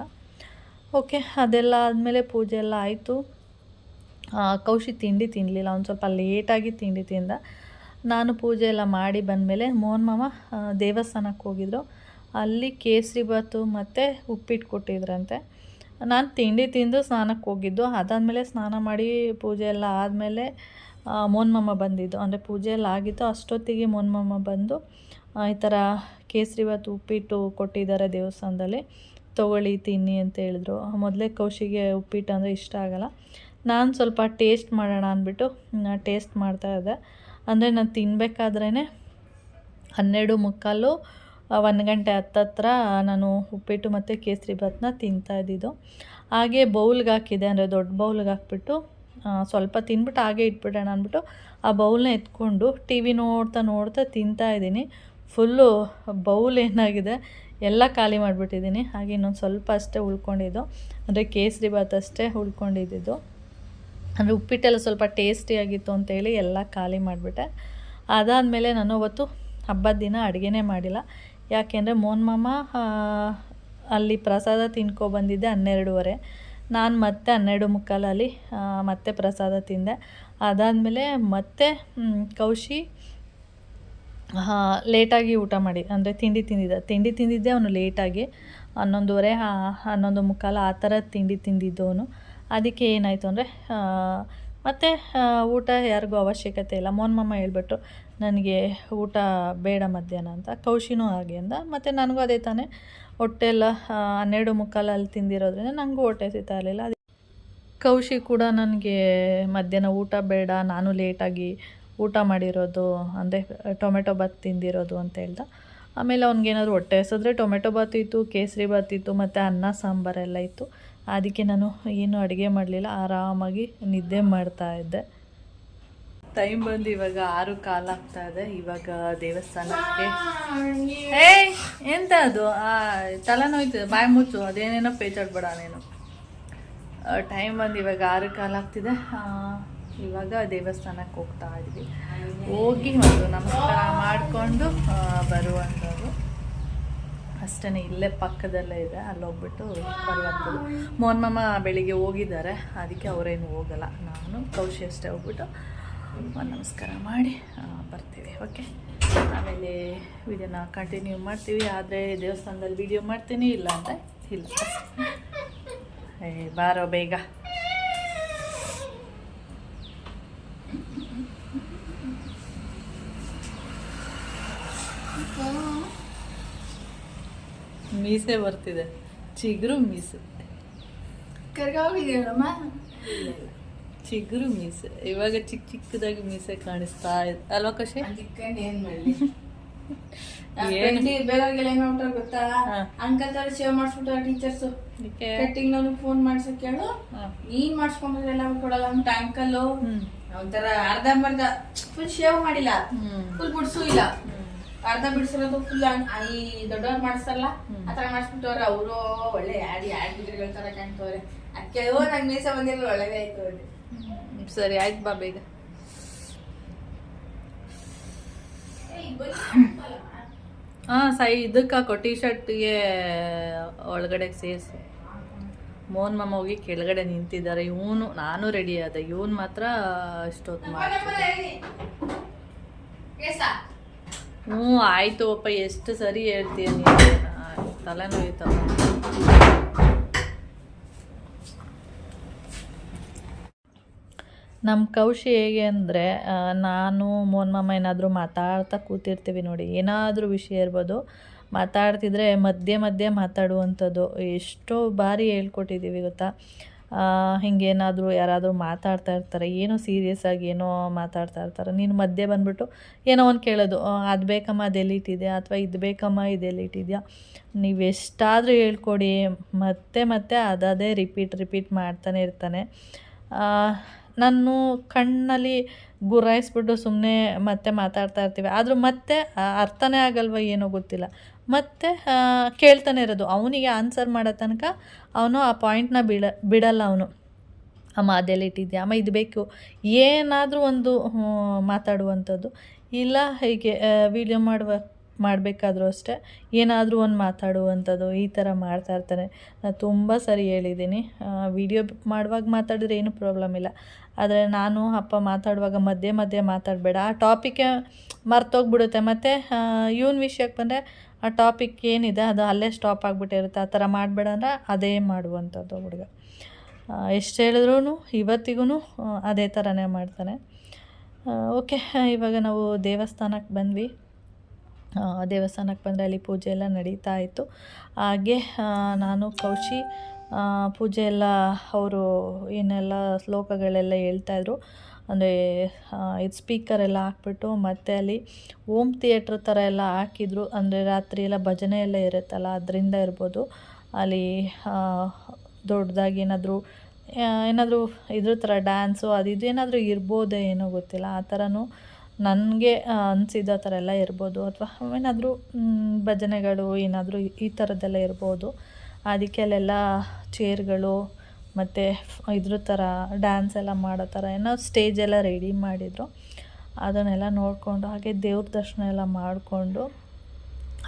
ಓಕೆ, ಅದೆಲ್ಲ ಆದಮೇಲೆ ಪೂಜೆ ಎಲ್ಲ ಆಯಿತು. ಕೌಶಿ ತಿಂಡಿ ತಿನ್ನಲಿಲ್ಲ ಒಂದು ಸ್ವಲ್ಪ ಲೇಟಾಗಿ ತಿಂಡಿ ತಿಂದ. ನಾನು ಪೂಜೆ ಎಲ್ಲ ಮಾಡಿ ಬಂದಮೇಲೆ ಮೋಹನ್ ಮಾಮ ದೇವಸ್ಥಾನಕ್ಕೆ ಹೋಗಿದ್ರು. ಅಲ್ಲಿ ಕೇಸರಿ ಬಾತು ಮತ್ತು ಉಪ್ಪಿಟ್ಟು ಕೊಟ್ಟಿದ್ರಂತೆ. ನಾನು ತಿಂಡಿ ತಿಂದು ಸ್ನಾನಕ್ಕೆ ಹೋಗಿದ್ದು. ಅದಾದಮೇಲೆ ಸ್ನಾನ ಮಾಡಿ ಪೂಜೆ ಎಲ್ಲ ಆದಮೇಲೆ ಮಾಮ ಬಂದಿದ್ದು. ಅಂದರೆ ಪೂಜೆ ಎಲ್ಲ ಆಗಿತ್ತು, ಅಷ್ಟೊತ್ತಿಗೆ ಮಾಮ ಬಂದು ಈ ಥರ ಕೇಸರಿ ಬಾತು ಉಪ್ಪಿಟ್ಟು ಕೊಟ್ಟಿದ್ದಾರೆ ದೇವಸ್ಥಾನದಲ್ಲಿ. ತೊಗೊಳ್ಳಿ ತಿನ್ನಿ ಅಂತ ಹೇಳಿದ್ರು. ಮೊದಲೇ ಕೌಶಿಗೆ ಉಪ್ಪಿಟ್ಟು ಅಂದರೆ ಇಷ್ಟ ಆಗೋಲ್ಲ. ನಾನು ಸ್ವಲ್ಪ ಟೇಸ್ಟ್ ಮಾಡೋಣ ಅಂದ್ಬಿಟ್ಟು ಟೇಸ್ಟ್ ಮಾಡ್ತಾ ಇದ್ದೆ. ಅಂದರೆ ನಾನು ತಿನ್ನಬೇಕಾದ್ರೇ ಹನ್ನೆರಡು ಮುಕ್ಕಾಲು ಒಂದು ಗಂಟೆ ಹತ್ತತ್ರ ನಾನು ಉಪ್ಪಿಟ್ಟು ಮತ್ತು ಕೇಸರಿ ಭತ್ನ ತಿಂತಾ ಇದ್ದಿದ್ದು. ಹಾಗೆ ಬೌಲ್ಗೆ ಹಾಕಿದೆ ಅಂದರೆ ದೊಡ್ಡ ಬೌಲ್ಗೆ ಹಾಕ್ಬಿಟ್ಟು ಸ್ವಲ್ಪ ತಿನ್ಬಿಟ್ಟು ಹಾಗೆ ಇಟ್ಬಿಡೋಣ ಅಂದ್ಬಿಟ್ಟು, ಆ ಬೌಲ್ನ ಎತ್ಕೊಂಡು ಟಿ ವಿ ನೋಡ್ತಾ ನೋಡ್ತಾ ತಿಂತಾ ಇದ್ದೀನಿ. ಫುಲ್ಲು ಬೌಲ್ ಏನಾಗಿದೆ ಎಲ್ಲ ಖಾಲಿ ಮಾಡಿಬಿಟ್ಟಿದ್ದೀನಿ. ಹಾಗೆ ಇನ್ನೊಂದು ಸ್ವಲ್ಪ ಅಷ್ಟೇ ಉಳ್ಕೊಂಡಿದ್ದು. ಅಂದರೆ ಕೇಸರಿ ಭಾತ್ ಅಷ್ಟೇ ಉಳ್ಕೊಂಡಿದ್ದಿದ್ದು. ಅಂದರೆ ಉಪ್ಪಿಟ್ಟೆಲ್ಲ ಸ್ವಲ್ಪ ಟೇಸ್ಟಿಯಾಗಿತ್ತು ಅಂತೇಳಿ ಎಲ್ಲ ಖಾಲಿ ಮಾಡಿಬಿಟ್ಟೆ. ಅದಾದಮೇಲೆ ನಾನು ಅವತ್ತು ಹಬ್ಬದ ದಿನ ಅಡುಗೆನೇ ಮಾಡಿಲ್ಲ. ಯಾಕೆಂದರೆ ಮೋನ್ ಮಾಮ ಅಲ್ಲಿ ಪ್ರಸಾದ ತಿನ್ಕೊ ಬಂದಿದ್ದೆ ಹನ್ನೆರಡುವರೆ. ನಾನು ಮತ್ತೆ ಹನ್ನೆರಡು ಮುಕ್ಕಾಲಲ್ಲಿ ಮತ್ತೆ ಪ್ರಸಾದ ತಿಂದೆ. ಅದಾದಮೇಲೆ ಮತ್ತೆ ಕೌಶಿ ಲೇಟಾಗಿ ಊಟ ಮಾಡಿ ಅಂದರೆ ತಿಂಡಿ ತಿಂದಿದ್ದ. ತಿಂಡಿ ತಿಂದಿದ್ದೆ ಅವನು ಲೇಟಾಗಿ. ಹನ್ನೊಂದುವರೆ ಹನ್ನೊಂದು ಮುಕ್ಕಾಲು ಆ ಥರ ತಿಂಡಿ ತಿಂದಿದ್ದವನು ಅದಕ್ಕೆ ಏನಾಯಿತು ಅಂದರೆ ಮತ್ತು ಊಟ ಯಾರಿಗೂ ಅವಶ್ಯಕತೆ ಇಲ್ಲ. ಮೋನ್ ಮಾಮ ಹೇಳ್ಬಿಟ್ಟು ನನಗೆ ಊಟ ಬೇಡ ಮಧ್ಯಾಹ್ನ ಅಂತ. ಕೌಶಿನೂ ಹಾಗೆ ಅಂದ. ಮತ್ತು ನನಗೂ ಅದೇ ತಾನೇ. ಹೊಟ್ಟೆ ಎಲ್ಲ ಆ, ಹನ್ನೆರಡು ಮುಕ್ಕಾಲಲ್ಲಿ ತಿಂದಿರೋದ್ರಿಂದ ನನಗೂ ಹೊಟ್ಟೆ ಸಿಗ್ತಾ ಇರಲಿಲ್ಲ. ಕೌಶಿ ಕೂಡ ನನಗೆ ಮಧ್ಯಾಹ್ನ ಊಟ ಬೇಡ ನಾನು ಲೇಟಾಗಿ ಊಟ ಮಾಡಿರೋದು, ಅಂದರೆ ಟೊಮೆಟೊ ಬಾತ್ ತಿಂದಿರೋದು ಅಂತ ಹೇಳ್ದ. ಆಮೇಲೆ ಅವ್ನಿಗೇನಾದ್ರು ಹೊಟ್ಟೆ ಹಸಿದ್ರೆ ಟೊಮೆಟೊ ಬಾತ್ ಇತ್ತು, ಕೇಸರಿ ಬಾತ್ ಇತ್ತು, ಮತ್ತು ಅನ್ನ ಸಾಂಬಾರೆಲ್ಲ ಇತ್ತು. ಅದಕ್ಕೆ ನಾನು ಏನು ಅಡುಗೆ ಮಾಡಲಿಲ್ಲ, ಆರಾಮಾಗಿ ನಿದ್ದೆ ಮಾಡ್ತಾ ಇದ್ದೆ. ಟೈಮ್ ಬಂದು ಇವಾಗ ಆರು ಕಾಲ ಆಗ್ತಾ ಇದೆ. ಇವಾಗ ದೇವಸ್ಥಾನಕ್ಕೆ. ಏ ಎಂತ ಅದು? ತಲೆನೋಯ್ತು, ಬಾಯಿ ಮುಚ್ಚು, ಅದೇನೇನೋ ಪೇಚಾಡ್ಬೇಡ ನೀನು. ಟೈಮ್ ಬಂದು ಇವಾಗ ಆರು ಕಾಲ ಆಗ್ತಿದೆ. ಇವಾಗ ದೇವಸ್ಥಾನಕ್ಕೆ ಹೋಗ್ತಾ ಇದ್ವಿ. ಹೋಗಿ ಒಂದು ನಮಸ್ಕಾರ ಮಾಡಿಕೊಂಡು ಬರುವಂಥವ್ರು ಅಷ್ಟೇ ಇಲ್ಲೇ ಪಕ್ಕದಲ್ಲೇ ಇದೆ. ಅಲ್ಲಿ ಹೋಗ್ಬಿಟ್ಟು ಬರುವಂಥದ್ದು. ಮೋಹನ್ ಮಾಮ ಬೆಳಿಗ್ಗೆ ಹೋಗಿದ್ದಾರೆ. ಅದಕ್ಕೆ ಅವರೇನು ಹೋಗಲ್ಲ. ನಾನು, ಕೌಶಿ ಅಷ್ಟೇ ಹೋಗ್ಬಿಟ್ಟು ನಮಸ್ಕಾರ ಮಾಡಿ ಬರ್ತೀವಿ. ಓಕೆ? ಆಮೇಲೆ ವಿಡಿಯೋನ ಕಂಟಿನ್ಯೂ ಮಾಡ್ತೀವಿ. ಆದರೆ ದೇವಸ್ಥಾನದಲ್ಲಿ ವಿಡಿಯೋ ಮಾಡ್ತೀನಿ, ಇಲ್ಲ ಅಂದರೆ ಇಲ್ಲ. ಏ, ಬಾರೋ ಬೇಗ. ಮೀಸೆ ಬರ್ತಿದೆ. ಚಿಗುರು ಮೀಸೆ. ಕರ್ಗೋಗಿದ್ದೀರಮ್ಮ ಚಿಗುರು ಮೀಸೆ. ಇವಾಗ ಚಿಕ್ಕ ಚಿಕ್ಕದಾಗಿ ಮೀಸೆ ಕಾಣಿಸ್ತಾ ಇದೆ ಅಲ್ವಾ ಕಶಿ? ಏನು ಏನ್ ಮಾಡ್ಲಿ? ಏನು? ಬೇರೆಯವ್ರಿಗೆಲ್ಲ ಏನ್ ಮಾಡ್ಬಿಟ್ಟಾರ ಗೊತ್ತಾ? ಅಂಕಲ್ ತರ ಸೇವ್ ಮಾಡಿಸ್ಬಿಟ್ಟಾರ ಟೀಚರ್ಸ್ ಕಟ್ಟಿಂಗ್ ನಾನು ಫೋನ್ ಮಾಡ್ಸಕ್ ಕೇಳು. ನೀನ್ ಮಾಡ್ಸ್ಕೊಂಡ್ರೆ ಎಲ್ಲ ಕೊಡಲ್ಲ. ಅಂತ ಅಂಕಲ್ ಒಂಥರ ಅರ್ಧಂಬರ್ಧ ಫುಲ್ ಶೇವ್ ಮಾಡಿಲ್ಲ. ಫುಲ್ ಗುಡ್ಸು ಇಲ್ಲ. ಅರ್ಧ ಬಿಡಿಸಿರೋದು ಫುಲ್ ಈ ದೊಡ್ಡವ್ರು ಮಾಡಿಸ್ತಾರಲ್ಲ ಆತರ ಮಾಡಿಸ್ಬಿಟ್ಟವ್ರ ಅವರು ಒಳ್ಳೆ ಆಡಿ ಆಡ್ ಗಿಡಗಳ ತರ ಕಾಣ್ತವ್ರೆ. ಅದಕ್ಕೆ ಓ ನಂಗೆ ಮೀಸ ಬಂದಿರೋ ಒಳ್ಳೇದೇ ಆಯ್ತು ಅವ್ರಿಗೆ. ಹ್ಮ್. ಸರಿ ಆಯ್ತು ಬಾ ಬೇಗ ಹಾಂ ಸೈ ಇದಕ್ಕೆ ಹಾಕೋ ಟಿ ಶರ್ಟ್ಗೆ ಒಳಗಡೆ ಸೇರಿಸು. ಮೋಹನ್ ಮಾಮ ಹೋಗಿ ಕೆಳಗಡೆ ನಿಂತಿದ್ದಾರೆ. ಇವನು ನಾನು ರೆಡಿ ಆದ. ಇವನು ಮಾತ್ರ ಅಷ್ಟೊತ್ತು ಕೇಸ? ಹ್ಞೂ, ಆಯಿತು ಅಪ್ಪ, ಎಷ್ಟು ಸರಿ ಹೇಳ್ತೀಯ ನೀನು? ತಲೆನೋಯ್ತಪ್ಪ ನಮ್ಮ ಕೌಶಿ ಹೇಗೆ ಅಂದರೆ ನಾನು, ಮೋನ್ ಮಾಮ ಏನಾದರೂ ಮಾತಾಡ್ತಾ ಕೂತಿರ್ತೀವಿ ನೋಡಿ, ಏನಾದರೂ ವಿಷಯ ಇರ್ಬೋದು, ಮಾತಾಡ್ತಿದ್ರೆ ಮಧ್ಯೆ ಮಧ್ಯೆ ಮಾತಾಡುವಂಥದ್ದು ಎಷ್ಟೋ ಬಾರಿ ಹೇಳ್ಕೊಟ್ಟಿದ್ದೀವಿ, ಗೊತ್ತಾ? ಹಿಂಗೇನಾದರೂ ಯಾರಾದರೂ ಮಾತಾಡ್ತಾ ಇರ್ತಾರೆ, ಏನೋ ಸೀರಿಯಸ್ ಆಗಿ ಏನೋ ಮಾತಾಡ್ತಾ ಇರ್ತಾರೆ, ನೀನು ಮಧ್ಯೆ ಬಂದುಬಿಟ್ಟು ಏನೋ ಒಂದು ಕೇಳೋದು ಅದು ಬೇಕಮ್ಮ, ಅದು ಅಥವಾ, ಇದು ಬೇಕಮ್ಮ, ಇದು ನೀವು ಎಷ್ಟಾದರೂ ಹೇಳ್ಕೊಡಿ, ಮತ್ತೆ ಮತ್ತೆ ಅದೇ ರಿಪೀಟ್ ರಿಪೀಟ್ ಮಾಡ್ತಾನೆ ಇರ್ತಾನೆ. ನಾನು ಕಣ್ಣಲ್ಲಿ ಗುರಾಯಿಸ್ಬಿಟ್ಟು ಸುಮ್ಮನೆ ಮತ್ತೆ ಮಾತಾಡ್ತಾ ಇರ್ತೀವಿ, ಆದರೂ ಮತ್ತೆ ಅರ್ಥನೇ ಆಗಲ್ವ ಏನೋ ಗೊತ್ತಿಲ್ಲ. ಮತ್ತೆ ಕೇಳ್ತಾನೆ ಇರೋದು. ಅವನಿಗೆ ಆನ್ಸರ್ ಮಾಡೋ ತನಕ ಅವನು ಆ ಪಾಯಿಂಟ್ನ ಬಿಡ ಬಿಡಲ್ಲ ಅವನು. ಅಮ್ಮ, ಅದೆಲ್ಲ ಇಟ್ಟಿದ್ದೆ ಅಮ್ಮ, ಇದು ಬೇಕು. ಏನಾದರೂ ಒಂದು ಮಾತಾಡುವಂಥದ್ದು. ಇಲ್ಲ, ಹೀಗೆ ವಿಡಿಯೋ ಮಾಡುವ, ಮಾಡಬೇಕಾದ್ರೂ ಅಷ್ಟೇ. ಏನಾದರೂ ಒಂದು ಮಾತಾಡುವಂಥದ್ದು, ಈ ಥರ ಮಾಡ್ತಾ ಇರ್ತಾನೆ. ನಾನು ತುಂಬ ಸರಿ ಹೇಳಿದ್ದೀನಿ. ವಿಡಿಯೋ ಮಾಡುವಾಗ ಮಾತಾಡಿದ್ರೆ ಏನೂ ಪ್ರಾಬ್ಲಮ್ ಇಲ್ಲ. ಆದರೆ ನಾನು, ಅಪ್ಪ ಮಾತಾಡುವಾಗ ಮಧ್ಯೆ ಮಧ್ಯೆ ಮಾತಾಡಬೇಡ. ಆ ಟಾಪಿಕ್ಕೇ ಮರ್ತೋಗ್ಬಿಡುತ್ತೆ. ಮತ್ತು ಇವನ ವಿಷಯಕ್ಕೆ ಬಂದರೆ ಆ ಟಾಪಿಕ್ ಏನಿದೆ, ಅದು ಅಲ್ಲೇ ಸ್ಟಾಪ್ ಆಗಿಬಿಟ್ಟಿರುತ್ತೆ. ಆ ಥರ ಮಾಡಬೇಡ ಅಂದರೆ ಅದೇ ಮಾಡುವಂಥದ್ದು ಹುಡುಗ. ಎಷ್ಟು ಹೇಳಿದ್ರೂ ಇವತ್ತಿಗೂ ಅದೇ ಥರನೇ ಮಾಡ್ತಾನೆ. ಓಕೆ ಇವಾಗ ನಾವು ದೇವಸ್ಥಾನಕ್ಕೆ ಬಂದ್ವಿ. ದೇವಸ್ಥಾನಕ್ಕೆ ಬಂದರೆ ಅಲ್ಲಿ ಪೂಜೆ ಎಲ್ಲ ನಡೀತಾ ಇತ್ತು. ಹಾಗೆ ನಾನು, ಕೌಶಿ ಪೂಜೆ ಎಲ್ಲ ಅವರು ಏನೆಲ್ಲ ಶ್ಲೋಕಗಳೆಲ್ಲ ಹೇಳ್ತಾಯಿದ್ರು ಅಂದರೆ ಇದು ಸ್ಪೀಕರ್ ಎಲ್ಲ ಹಾಕ್ಬಿಟ್ಟು ಮತ್ತು ಅಲ್ಲಿ ಓಮ್ ಥಿಯೇಟ್ರ್ ಥರ ಎಲ್ಲ ಹಾಕಿದ್ರು. ಅಂದರೆ ರಾತ್ರಿ ಎಲ್ಲ ಭಜನೆ ಎಲ್ಲ ಇರುತ್ತಲ್ಲ, ಅದರಿಂದ ಇರ್ಬೋದು. ಅಲ್ಲಿ ದೊಡ್ಡದಾಗಿ ಏನಾದರೂ ಏನಾದರೂ ಇದ್ರ ಥರ ಡ್ಯಾನ್ಸು ಅದು ಇದು ಏನಾದರೂ ಇರ್ಬೋದೇ ಏನೋ ಗೊತ್ತಿಲ್ಲ. ಆ ಥರನೂ ನನಗೆ ಅನಿಸಿದ ಥರ ಎಲ್ಲ ಇರ್ಬೋದು. ಅಥವಾ ಏನಾದರೂ ಭಜನೆಗಳು ಏನಾದರೂ ಈ ಥರದ್ದೆಲ್ಲ ಇರ್ಬೋದು. ಅದಕ್ಕೆ ಅಲ್ಲೆಲ್ಲ ಚೇರ್ಗಳು ಮತ್ತು ಇದ್ರ ಥರ ಡ್ಯಾನ್ಸ್ ಎಲ್ಲ ಮಾಡೋ ಥರ ಏನೋ ಸ್ಟೇಜ್ ಎಲ್ಲ ರೆಡಿ ಮಾಡಿದರು. ಅದನ್ನೆಲ್ಲ ನೋಡಿಕೊಂಡು ಹಾಗೆ ದೇವ್ರ ದರ್ಶನ ಎಲ್ಲ ಮಾಡಿಕೊಂಡು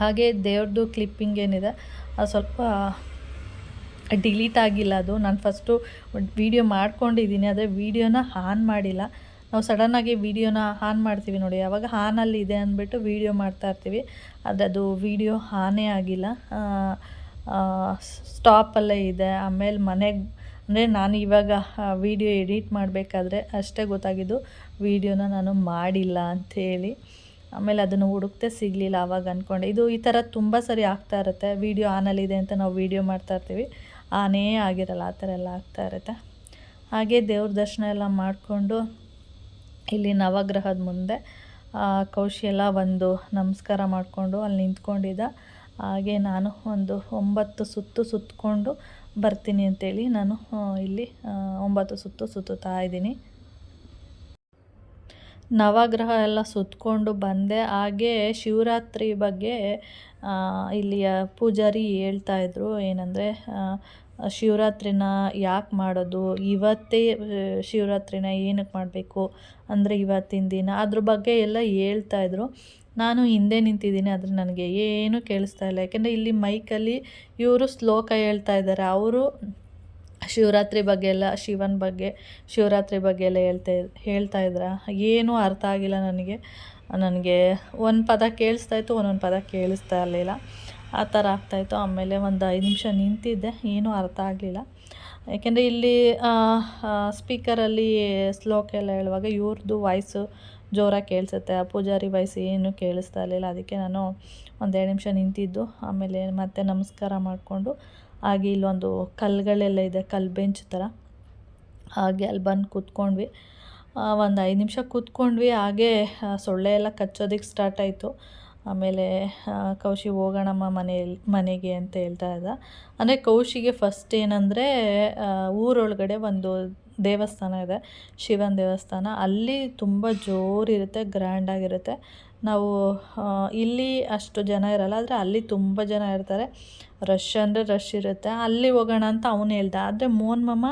ಹಾಗೆ ದೇವ್ರದ್ದು ಕ್ಲಿಪ್ಪಿಂಗ್ ಏನಿದೆ, ಅದು ಸ್ವಲ್ಪ ಡಿಲೀಟ್ ಆಗಿಲ್ಲ ಅದು. ನಾನು ಫಸ್ಟು ವೀಡಿಯೋ ಮಾಡ್ಕೊಂಡಿದ್ದೀನಿ, ಆದರೆ ವೀಡಿಯೋನ ಆನ್ ಮಾಡಿಲ್ಲ. ನಾವು ಸಡನ್ನಾಗಿ ವೀಡಿಯೋನ ಆನ್ ಮಾಡ್ತೀವಿ ನೋಡಿ, ಯಾವಾಗ ಆನಲ್ಲಿ ಇದೆ ಅಂದ್ಬಿಟ್ಟು ವೀಡಿಯೋ ಮಾಡ್ತಾ ಇರ್ತೀವಿ. ಆದರೆ ಅದು ವೀಡಿಯೋ ಆನೇ ಆಗಿಲ್ಲ. ಸ್ಟಾಪಲ್ಲೇ ಇದೆ. ಆಮೇಲೆ ಮನೆಗೆ ಅಂದರೆ ನಾನು ಇವಾಗ ವಿಡಿಯೋ ಎಡಿಟ್ ಮಾಡಬೇಕಾದ್ರೆ ಅಷ್ಟೇ ಗೊತ್ತಾಗಿದ್ದು ವೀಡಿಯೋನ ನಾನು ಮಾಡಿಲ್ಲ ಅಂಥೇಳಿ. ಆಮೇಲೆ ಅದನ್ನು ಹುಡುಕ್ತೆ ಸಿಗಲಿಲ್ಲ ಆವಾಗ ಅಂದ್ಕೊಂಡೆ ಇದು ಈ ಥರ ತುಂಬ ಸರಿ ಆಗ್ತಾ ಇರುತ್ತೆ. ವೀಡಿಯೋ ಆನಲ್ಲಿದೆ ಅಂತ ನಾವು ವೀಡಿಯೋ ಮಾಡ್ತಾ ಇರ್ತೀವಿ. ಆನೇ ಆಗಿರಲ್ಲ ಆ ಥರ ಎಲ್ಲ ಆಗ್ತಾ ಇರುತ್ತೆ. ಹಾಗೆ ದೇವ್ರ ದರ್ಶನ ಎಲ್ಲ ಮಾಡಿಕೊಂಡು ಇಲ್ಲಿ ನವಗ್ರಹದ ಮುಂದೆ ಆ, ಕೌಶಿ ಎಲ್ಲ ಒಂದು ನಮಸ್ಕಾರ ಮಾಡಿಕೊಂಡು ಅಲ್ಲಿ ನಿಂತ್ಕೊಂಡಿದ್ದ. ಹಾಗೆ ನಾನು ಒಂದು ಒಂಬತ್ತು ಸುತ್ತು ಸುತ್ತಕೊಂಡು ಬರ್ತೀನಿ ಅಂತೇಳಿ ನಾನು ಇಲ್ಲಿ ಒಂಬತ್ತು ಸುತ್ತು ಸುತ್ತುತ್ತಾ ಇದ್ದೀನಿ. ನವಗ್ರಹ ಎಲ್ಲ ಸುತ್ತಕೊಂಡು ಬಂದೆ. ಹಾಗೆ ಶಿವರಾತ್ರಿ ಬಗ್ಗೆ ಇಲ್ಲಿಯ ಪೂಜಾರಿ ಹೇಳ್ತಾ ಇದ್ರು. ಏನಂದರೆ ಶಿವರಾತ್ರಿನ ಯಾಕೆ ಮಾಡೋದು, ಇವತ್ತೇ ಶಿವರಾತ್ರಿನ ಏನಕ್ಕೆ ಮಾಡಬೇಕು, ಅಂದರೆ ಇವತ್ತಿನ ದಿನ, ಅದ್ರ ಬಗ್ಗೆ ಎಲ್ಲ ಹೇಳ್ತಾ ಇದ್ರು. ನಾನು ಹಿಂದೆ ನಿಂತಿದ್ದೀನಿ, ಆದರೆ ನನಗೆ ಏನೂ ಕೇಳಿಸ್ತಾ ಇಲ್ಲ. ಯಾಕೆಂದರೆ ಇಲ್ಲಿ ಮೈಕಲ್ಲಿ ಇವರು ಶ್ಲೋಕ ಹೇಳ್ತಾ ಇದ್ದಾರೆ. ಅವರು ಶಿವರಾತ್ರಿ ಬಗ್ಗೆ ಎಲ್ಲ ಶಿವನ ಬಗ್ಗೆ ಶಿವರಾತ್ರಿ ಬಗ್ಗೆ ಎಲ್ಲ ಹೇಳ್ತಾ ಹೇಳ್ತಾ ಇದ್ರ. ಏನೂ ಅರ್ಥ ಆಗಿಲ್ಲ ನನಗೆ. ನನಗೆ ಒಂದು ಪದ ಕೇಳಿಸ್ತಾ ಇತ್ತು, ಒಂದೊಂದು ಪದ ಕೇಳಿಸ್ತಾ ಇರಲಿಲ್ಲ. ಆ ಥರ ಆಗ್ತಾಯಿತ್ತು ಆಮೇಲೆ ಒಂದು ಐದು ನಿಮಿಷ ನಿಂತಿದ್ದೆ. ಏನೂ ಅರ್ಥ ಆಗಲಿಲ್ಲ. ಯಾಕೆಂದರೆ ಇಲ್ಲಿ ಸ್ಪೀಕರಲ್ಲಿ ಶ್ಲೋಕ ಎಲ್ಲ ಹೇಳುವಾಗ ಇವ್ರದ್ದು ವಾಯ್ಸು ಜೋರಾಗಿ ಕೇಳಿಸುತ್ತೆ. ಆ ಪೂಜಾರಿ ವಾಯ್ಸ್ ಏನೂ ಕೇಳಿಸ್ತಾ ಇರಲಿಲ್ಲ. ಅದಕ್ಕೆ ನಾನು ಒಂದೆರಡು ನಿಮಿಷ ನಿಂತಿದ್ದು. ಆಮೇಲೆ ಮತ್ತೆ ನಮಸ್ಕಾರ ಮಾಡಿಕೊಂಡು ಹಾಗೆ ಇಲ್ಲೊಂದು ಕಲ್ಲುಗಳೆಲ್ಲ ಇದೆ, ಕಲ್ಲು ಬೆಂಚ್ ಥರ ಹಾಗೆ ಅಲ್ಲಿ ಬಂದು ಕೂತ್ಕೊಂಡ್ವಿ. ಒಂದು ಐದು ನಿಮಿಷ ಕೂತ್ಕೊಂಡ್ವಿ. ಹಾಗೆ ಸೊಳ್ಳೆ ಎಲ್ಲ ಕಚ್ಚೋದಕ್ಕೆ ಸ್ಟಾರ್ಟ್ ಆಯಿತು. ಆಮೇಲೆ ಕೌಶಿ ಹೋಗೋಣಮ್ಮ ಮನೆಯಲ್ಲಿ ಮನೆಗೆ ಅಂತ ಹೇಳ್ತಾ ಇದ್ದ. ಅಂದರೆ ಕೌಶಿಗೆ ಫಸ್ಟ್ ಏನಂದರೆ ಊರೊಳಗಡೆ ಒಂದು ದೇವಸ್ಥಾನ ಇದೆ, ಶಿವನ ದೇವಸ್ಥಾನ. ಅಲ್ಲಿ ತುಂಬ ಜೋರಿರುತ್ತೆ ಗ್ರ್ಯಾಂಡಾಗಿರುತ್ತೆ ನಾವು ಇಲ್ಲಿ ಅಷ್ಟು ಜನ ಇರಲ್ಲ, ಆದರೆ ಅಲ್ಲಿ ತುಂಬ ಜನ ಇರ್ತಾರೆ. ರಶ್ ಅಂದರೆ ರಶ್ ಇರುತ್ತೆ. ಅಲ್ಲಿ ಹೋಗೋಣ ಅಂತ ಅವನು ಹೇಳ್ದ. ಆದರೆ ಮೋಹನ್ ಮಾಮ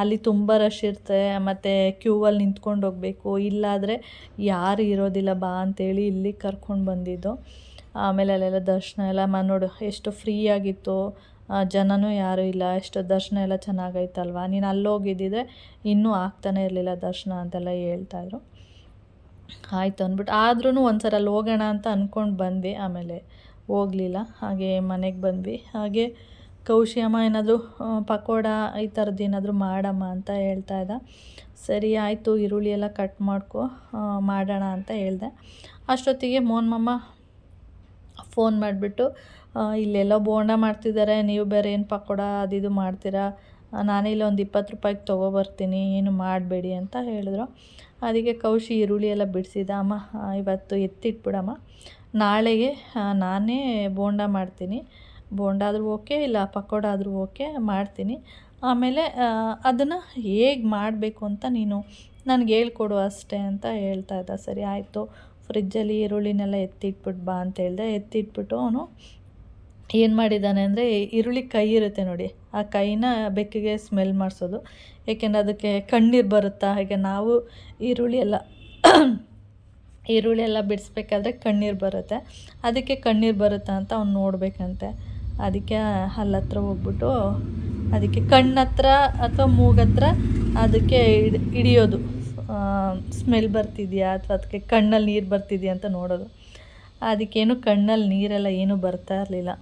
ಅಲ್ಲಿ ತುಂಬ ರಶ್ ಇರುತ್ತೆ. ಮತ್ತು ಕ್ಯೂವಲ್ಲಿ ನಿಂತ್ಕೊಂಡು ಹೋಗಬೇಕು. ಇಲ್ಲಾದರೆ ಯಾರು ಇರೋದಿಲ್ಲ, ಬಾ ಅಂತೇಳಿ ಇಲ್ಲಿ ಕರ್ಕೊಂಡು ಬಂದಿದ್ದು. ಆಮೇಲೆ ಅಲ್ಲೆಲ್ಲ ದರ್ಶನ ಎಲ್ಲ ಮಾ ನೋಡು, ಎಷ್ಟು ಫ್ರೀ ಆಗಿತ್ತು. ಜನನೂ ಯಾರೂ ಇಲ್ಲ, ಎಷ್ಟು ದರ್ಶನ ಎಲ್ಲ ಚೆನ್ನಾಗೈತಲ್ವಾ? ನೀನು ಅಲ್ಲಿ ಹೋಗಿದ್ದಿದ್ರೆ ಇನ್ನೂ ಆಗ್ತಾನೆ ಇರಲಿಲ್ಲ ದರ್ಶನ ಅಂತೆಲ್ಲ ಹೇಳ್ತಾಯಿದ್ರು ಆಯಿತು ಅಂದ್ಬಿಟ್ಟು ಆದ್ರೂ ಒಂದು ಸಲ ಅಲ್ಲಿ ಹೋಗೋಣ ಅಂತ ಅಂದ್ಕೊಂಡು ಬಂದ್ವಿ, ಆಮೇಲೆ ಹೋಗಲಿಲ್ಲ, ಹಾಗೆ ಮನೆಗೆ ಬಂದ್ವಿ. ಹಾಗೆ ಕೌಶಿಯಮ್ಮ ಏನಾದರೂ ಪಕೋಡ ಈ ಥರದ್ದು ಏನಾದರೂ ಮಾಡಮ್ಮ ಅಂತ ಹೇಳ್ತಾ ಇದ್ದ. ಸರಿ, ಆಯಿತು, ಈರುಳ್ಳಿ ಎಲ್ಲ ಕಟ್ ಮಾಡ್ಕೊ ಮಾಡೋಣ ಅಂತ ಹೇಳಿದೆ. ಅಷ್ಟೊತ್ತಿಗೆ ಮೋನ್ಮಮ್ಮ ಮಾಮ ಫೋನ್ ಮಾಡಿಬಿಟ್ಟು ಇಲ್ಲೆಲ್ಲೋ ಬೋಂಡ ಮಾಡ್ತಿದ್ದಾರೆ, ನೀವು ಬೇರೆ ಏನು ಪಕೋಡ ಅದು ಇದು ಮಾಡ್ತೀರಾ? ನಾನೇ ಇಲ್ಲಿ ಒಂದು ಇಪ್ಪತ್ತು ರೂಪಾಯಿಗೆ ತೊಗೊಬರ್ತೀನಿ ಏನು ಮಾಡಬೇಡಿ ಅಂತ ಹೇಳಿದ್ರು. ಅದಕ್ಕೆ ಕೌಶಿ ಈರುಳ್ಳಿ ಎಲ್ಲ ಬಿಡಿಸಿದ. ಅಮ್ಮ ಇವತ್ತು ಎತ್ತಿಟ್ಬಿಡಮ್ಮ. ನಾಳೆಗೆ ನಾನೇ ಬೋಂಡ ಮಾಡ್ತೀನಿ. ಬೋಂಡ ಆದರೂ ಓಕೆ, ಇಲ್ಲ ಪಕೋಡ ಆದರೂ ಓಕೆ, ಮಾಡ್ತೀನಿ. ಆಮೇಲೆ ಅದನ್ನು ಹೇಗೆ ಮಾಡಬೇಕು ಅಂತ ನೀನು ನನಗೆ ಹೇಳ್ಕೊಡು ಅಷ್ಟೇ ಅಂತ ಹೇಳ್ತಾ ಇದ್ದ. ಸರಿ, ಆಯಿತು. ಫ್ರಿಜ್ಜಲ್ಲಿ ಈರುಳ್ಳಿನೆಲ್ಲ ಎತ್ತಿಟ್ಬಿಟ್ಟು ಬಾ ಅಂತ ಹೇಳಿದೆ. ಎತ್ತಿಟ್ಬಿಟ್ಟು ಅವನು ಏನು ಮಾಡಿದ್ದಾನೆ ಅಂದರೆ ಈರುಳ್ಳಿ ಕೈ ಇರುತ್ತೆ ನೋಡಿ. ಆ ಕೈನ ಬೆಕ್ಕಿಗೆ ಸ್ಮೆಲ್ ಮಾಡಿಸೋದು. ಏಕೆಂದರೆ ಅದಕ್ಕೆ ಕಣ್ಣೀರು ಬರುತ್ತಾ? ಹಾಗೆ ನಾವು ಈರುಳ್ಳಿ ಎಲ್ಲ ಈರುಳ್ಳಿ ಎಲ್ಲ ಬಿಡಿಸ್ಬೇಕಾದ್ರೆ ಕಣ್ಣೀರು ಬರುತ್ತೆ. ಅದಕ್ಕೆ ಕಣ್ಣೀರು ಬರುತ್ತಾ ಅಂತ ಅವ್ನು ನೋಡಬೇಕಂತೆ. ಅದಕ್ಕೆ ಹಲ್ಲತ್ರ ಹೋಗ್ಬಿಟ್ಟು ಅದಕ್ಕೆ ಕಣ್ಣತ್ರ ಅಥವಾ ಮೂಗತ್ರ ಅದಕ್ಕೆ ಇಡ್, ಹಿಡಿಯೋದು. ಸ್ಮೆಲ್ ಬರ್ತಿದೆಯಾ ಅಥವಾ ಅದಕ್ಕೆ ಕಣ್ಣಲ್ಲಿ ನೀರು ಬರ್ತಿದೆಯಾ ಅಂತ ನೋಡೋದು. ಅದಕ್ಕೇನು ಕಣ್ಣಲ್ಲಿ ನೀರೆಲ್ಲ ಏನೂ ಬರ್ತಾ ಇರಲಿಲ್ಲ.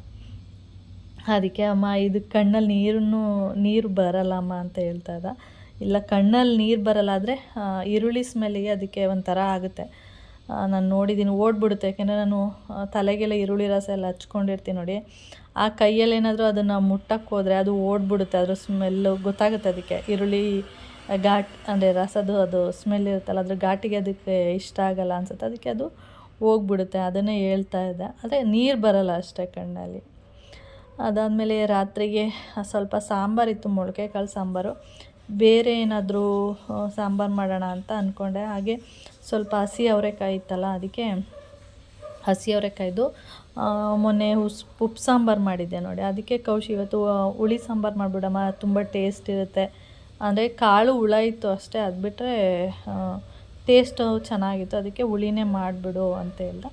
ಅದಕ್ಕೆ ಅಮ್ಮ, ಇದು ಕಣ್ಣಲ್ಲಿ ನೀರನ್ನು, ನೀರು ಬರಲ್ಲಮ್ಮ ಅಂತ ಹೇಳ್ತಾ ಇದ್ದ. ಇಲ್ಲ, ಕಣ್ಣಲ್ಲಿ ನೀರು ಬರಲ್ಲ ಆದರೆ ಈರುಳ್ಳಿ ಸ್ಮೆಲ್ಲಿಗೆ ಅದಕ್ಕೆ ಒಂಥರ ಆಗುತ್ತೆ. ನಾನು ನೋಡಿದ್ದೀನಿ ಓಡ್ಬಿಡುತ್ತೆ. ಯಾಕೆಂದರೆ ನಾನು ತಲೆಗೆಲ್ಲ ಈರುಳ್ಳಿ ರಸ ಎಲ್ಲ ಹಚ್ಕೊಂಡಿರ್ತೀನಿ ನೋಡಿ. ಆ ಕೈಯಲ್ಲಿ ಏನಾದರೂ ಅದನ್ನು ಮುಟ್ಟಕ್ಕೆ ಹೋದರೆ ಅದು ಓಡ್ಬಿಡುತ್ತೆ, ಅದ್ರ ಸ್ಮೆಲ್ಲು ಗೊತ್ತಾಗುತ್ತೆ ಅದಕ್ಕೆ. ಈರುಳ್ಳಿ ಘಾಟ್, ಅಂದರೆ ರಸದು ಅದು ಸ್ಮೆಲ್ ಇರುತ್ತಲ್ಲ, ಅದ್ರ ಘಾಟಿಗೆ ಅದಕ್ಕೆ ಇಷ್ಟ ಆಗಲ್ಲ ಅನ್ಸುತ್ತೆ. ಅದಕ್ಕೆ ಅದು ಹೋಗ್ಬಿಡುತ್ತೆ, ಅದನ್ನೇ ಹೇಳ್ತಾ ಇದ್ದೆ. ಆದರೆ ನೀರು ಬರಲ್ಲ ಅಷ್ಟೇ ಕಣ್ಣಲ್ಲಿ. ಅದಾದಮೇಲೆ ರಾತ್ರಿಗೆ ಸ್ವಲ್ಪ ಸಾಂಬಾರಿತ್ತು ಮೊಳಕೆ ಕಾಳು ಸಾಂಬಾರು. ಬೇರೆ ಏನಾದರೂ ಸಾಂಬಾರು ಮಾಡೋಣ ಅಂತ ಅಂದ್ಕೊಂಡೆ ಹಾಗೆ ಸ್ವಲ್ಪ ಹಸಿ ಅವರೆಕಾಯಿ ಇತ್ತಲ್ಲ, ಅದಕ್ಕೆ ಹಸಿ ಅವರೆಕಾಯ್ದು ಮೊನ್ನೆ ಉಸ್, ಉಪ್ಪು ಸಾಂಬಾರು ಮಾಡಿದ್ದೆ ನೋಡಿ. ಅದಕ್ಕೆ ಕೌಶಿ, ಇವತ್ತು ಹುಳಿ ಸಾಂಬಾರು ಮಾಡಿಬಿಡಮ್ಮ, ತುಂಬ ಟೇಸ್ಟ್ ಇರುತ್ತೆ. ಅಂದರೆ ಕಾಳು ಹುಳ ಇತ್ತು ಅಷ್ಟೇ ಅದು ಬಿಟ್ಟರೆ ಟೇಸ್ಟು ಚೆನ್ನಾಗಿತ್ತು. ಅದಕ್ಕೆ ಹುಳಿನೇ ಮಾಡಿಬಿಡು ಅಂತ ಹೇಳ್ದೆ.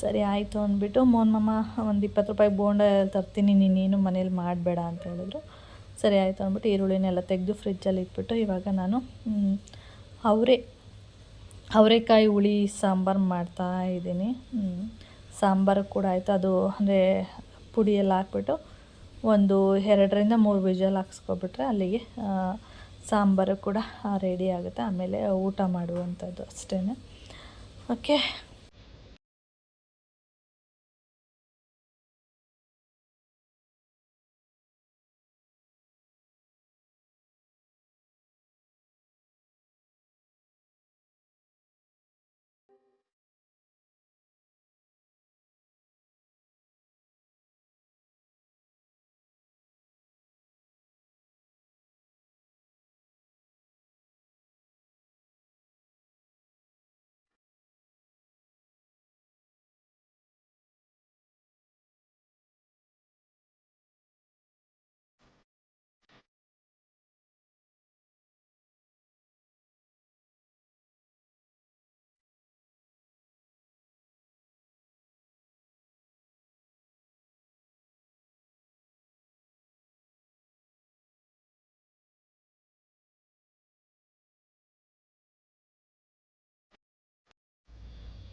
ಸರಿ, ಆಯಿತು ಅಂದ್ಬಿಟ್ಟು ಮೋನ್ ಮಾಮ ಒಂದು ಇಪ್ಪತ್ತು ರೂಪಾಯಿ ಬೋಂಡ ತರ್ತೀನಿ, ನೀನೇನು ಮನೇಲಿ ಮಾಡಬೇಡ ಅಂತ ಹೇಳಿದ್ರು. ಸರಿ, ಆಯಿತು ಅಂದ್ಬಿಟ್ಟು ಈರುಳ್ಳಿನೆಲ್ಲ ತೆಗೆದು ಫ್ರಿಜ್ಜಲ್ಲಿ ಇಟ್ಬಿಟ್ಟು ಇವಾಗ ನಾನು ಅವರೆ ಅವರೇ, ಅವರೆಕಾಯಿ ಹುಳಿ, ಸಾಂಬಾರು ಮಾಡ್ತಾ ಇದ್ದೀನಿ. ಸಾಂಬಾರು ಕೂಡ ಆಯಿತು. ಅದು ಅಂದರೆ ಪುಡಿಯೆಲ್ಲ ಹಾಕ್ಬಿಟ್ಟು ಒಂದು ಎರಡರಿಂದ ಮೂರು ವಿಜಲ್ ಹಾಕ್ಸ್ಕೊಬಿಟ್ರೆ ಅಲ್ಲಿಗೆ ಸಾಂಬಾರು ಕೂಡ ರೆಡಿ ಆಗುತ್ತೆ. ಆಮೇಲೆ ಊಟ ಮಾಡುವಂಥದ್ದು ಅಷ್ಟೇ ಓಕೆ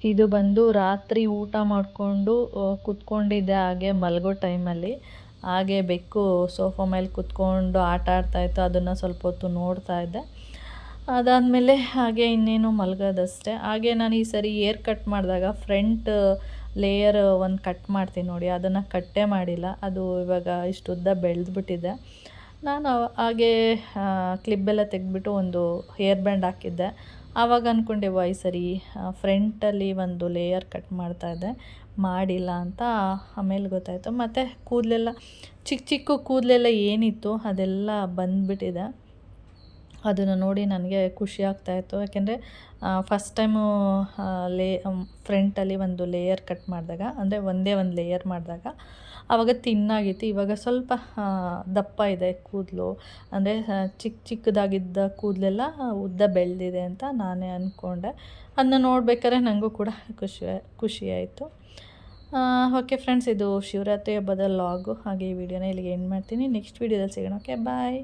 ಇದು ಬಂದು ರಾತ್ರಿ ಊಟ ಮಾಡಿಕೊಂಡು ಕುತ್ಕೊಂಡಿದ್ದೆ ಹಾಗೆ ಮಲಗೋ ಟೈಮಲ್ಲಿ. ಹಾಗೆ ಬೆಕ್ಕು ಸೋಫಾ ಮೇಲೆ ಕುತ್ಕೊಂಡು ಆಟ ಆಡ್ತಾಯಿತ್ತು ಅದನ್ನು ಸ್ವಲ್ಪ ಹೊತ್ತು ನೋಡ್ತಾ ಇದ್ದೆ. ಅದಾದಮೇಲೆ ಹಾಗೆ ಇನ್ನೇನು ಮಲಗೋದಷ್ಟೇ. ಹಾಗೆ ನಾನು ಈ ಸರಿ ಏರ್ ಕಟ್ ಮಾಡಿದಾಗ ಫ್ರಂಟ್, ಲೇಯರ್ ಒಂದು ಕಟ್ ಮಾಡ್ತೀನಿ ನೋಡಿ, ಅದನ್ನು ಕಟ್ಟೇ ಮಾಡಿಲ್ಲ. ಅದು ಇವಾಗ ಇಷ್ಟು ಉದ್ದ ಬೆಳೆದ್ಬಿಟ್ಟಿದೆ. ನಾನು ಹಾಗೆ ಕ್ಲಿಬ್ಬೆಲ್ಲ ತೆಗೆದ್ಬಿಟ್ಟು ಒಂದು ಹೇರ್ ಬ್ಯಾಂಡ್ ಹಾಕಿದ್ದೆ. ಆವಾಗ ಅಂದ್ಕೊಂಡೆ ವಾಯ್, ಸರಿ ಫ್ರಂಟಲ್ಲಿ ಒಂದು ಲೇಯರ್ ಕಟ್ ಮಾಡ್ತಾ ಇದ್ದೆ ಮಾಡಿಲ್ಲ ಅಂತ ಆಮೇಲೆ ಗೊತ್ತಾಯಿತು. ಮತ್ತು ಕೂದಲೆಲ್ಲ, ಚಿಕ್ಕ ಚಿಕ್ಕ ಕೂದಲೆಲ್ಲ ಏನಿತ್ತು, ಅದೆಲ್ಲ ಬಂದುಬಿಟ್ಟಿದೆ. ಅದನ್ನು ನೋಡಿ ನನಗೆ ಖುಷಿ ಆಗ್ತಾಯಿತ್ತು ಯಾಕೆಂದರೆ ಫಸ್ಟ್ ಟೈಮು ಲೇ ಫ್ರಂಟಲ್ಲಿ ಒಂದು ಲೇಯರ್ ಕಟ್ ಮಾಡಿದಾಗ, ಅಂದರೆ ಒಂದೇ ಒಂದು ಲೇಯರ್ ಮಾಡಿದಾಗ ಆವಾಗ ತಿನ್ನಾಗಿತ್ತು. ಇವಾಗ ಸ್ವಲ್ಪ ದಪ್ಪ ಇದೆ ಕೂದಲು. ಅಂದರೆ ಚಿಕ್ಕ ಚಿಕ್ಕದಾಗಿದ್ದ ಕೂದಲೆಲ್ಲ ಉದ್ದ ಬೆಳೆದಿದೆ ಅಂತ ನಾನೇ ಅಂದ್ಕೊಂಡೆ ಅದನ್ನ ನೋಡ್ಬೇಕಾದ್ರೆ ನನಗೂ ಕೂಡ ಖುಷಿ ಖುಷಿಯಾಯಿತು ಓಕೆ ಫ್ರೆಂಡ್ಸ್, ಇದು ಶಿವರಾತ್ರಿ ಹಬ್ಬದ ಲಾಗು. ಹಾಗೆ ಈ ವಿಡಿಯೋನ ಇಲ್ಲಿಗೆ ಎಂಡ್ ಮಾಡ್ತೀನಿ. ನೆಕ್ಸ್ಟ್ ವೀಡಿಯೋದಲ್ಲಿ ಸಿಗೋಣ. Okay, bye.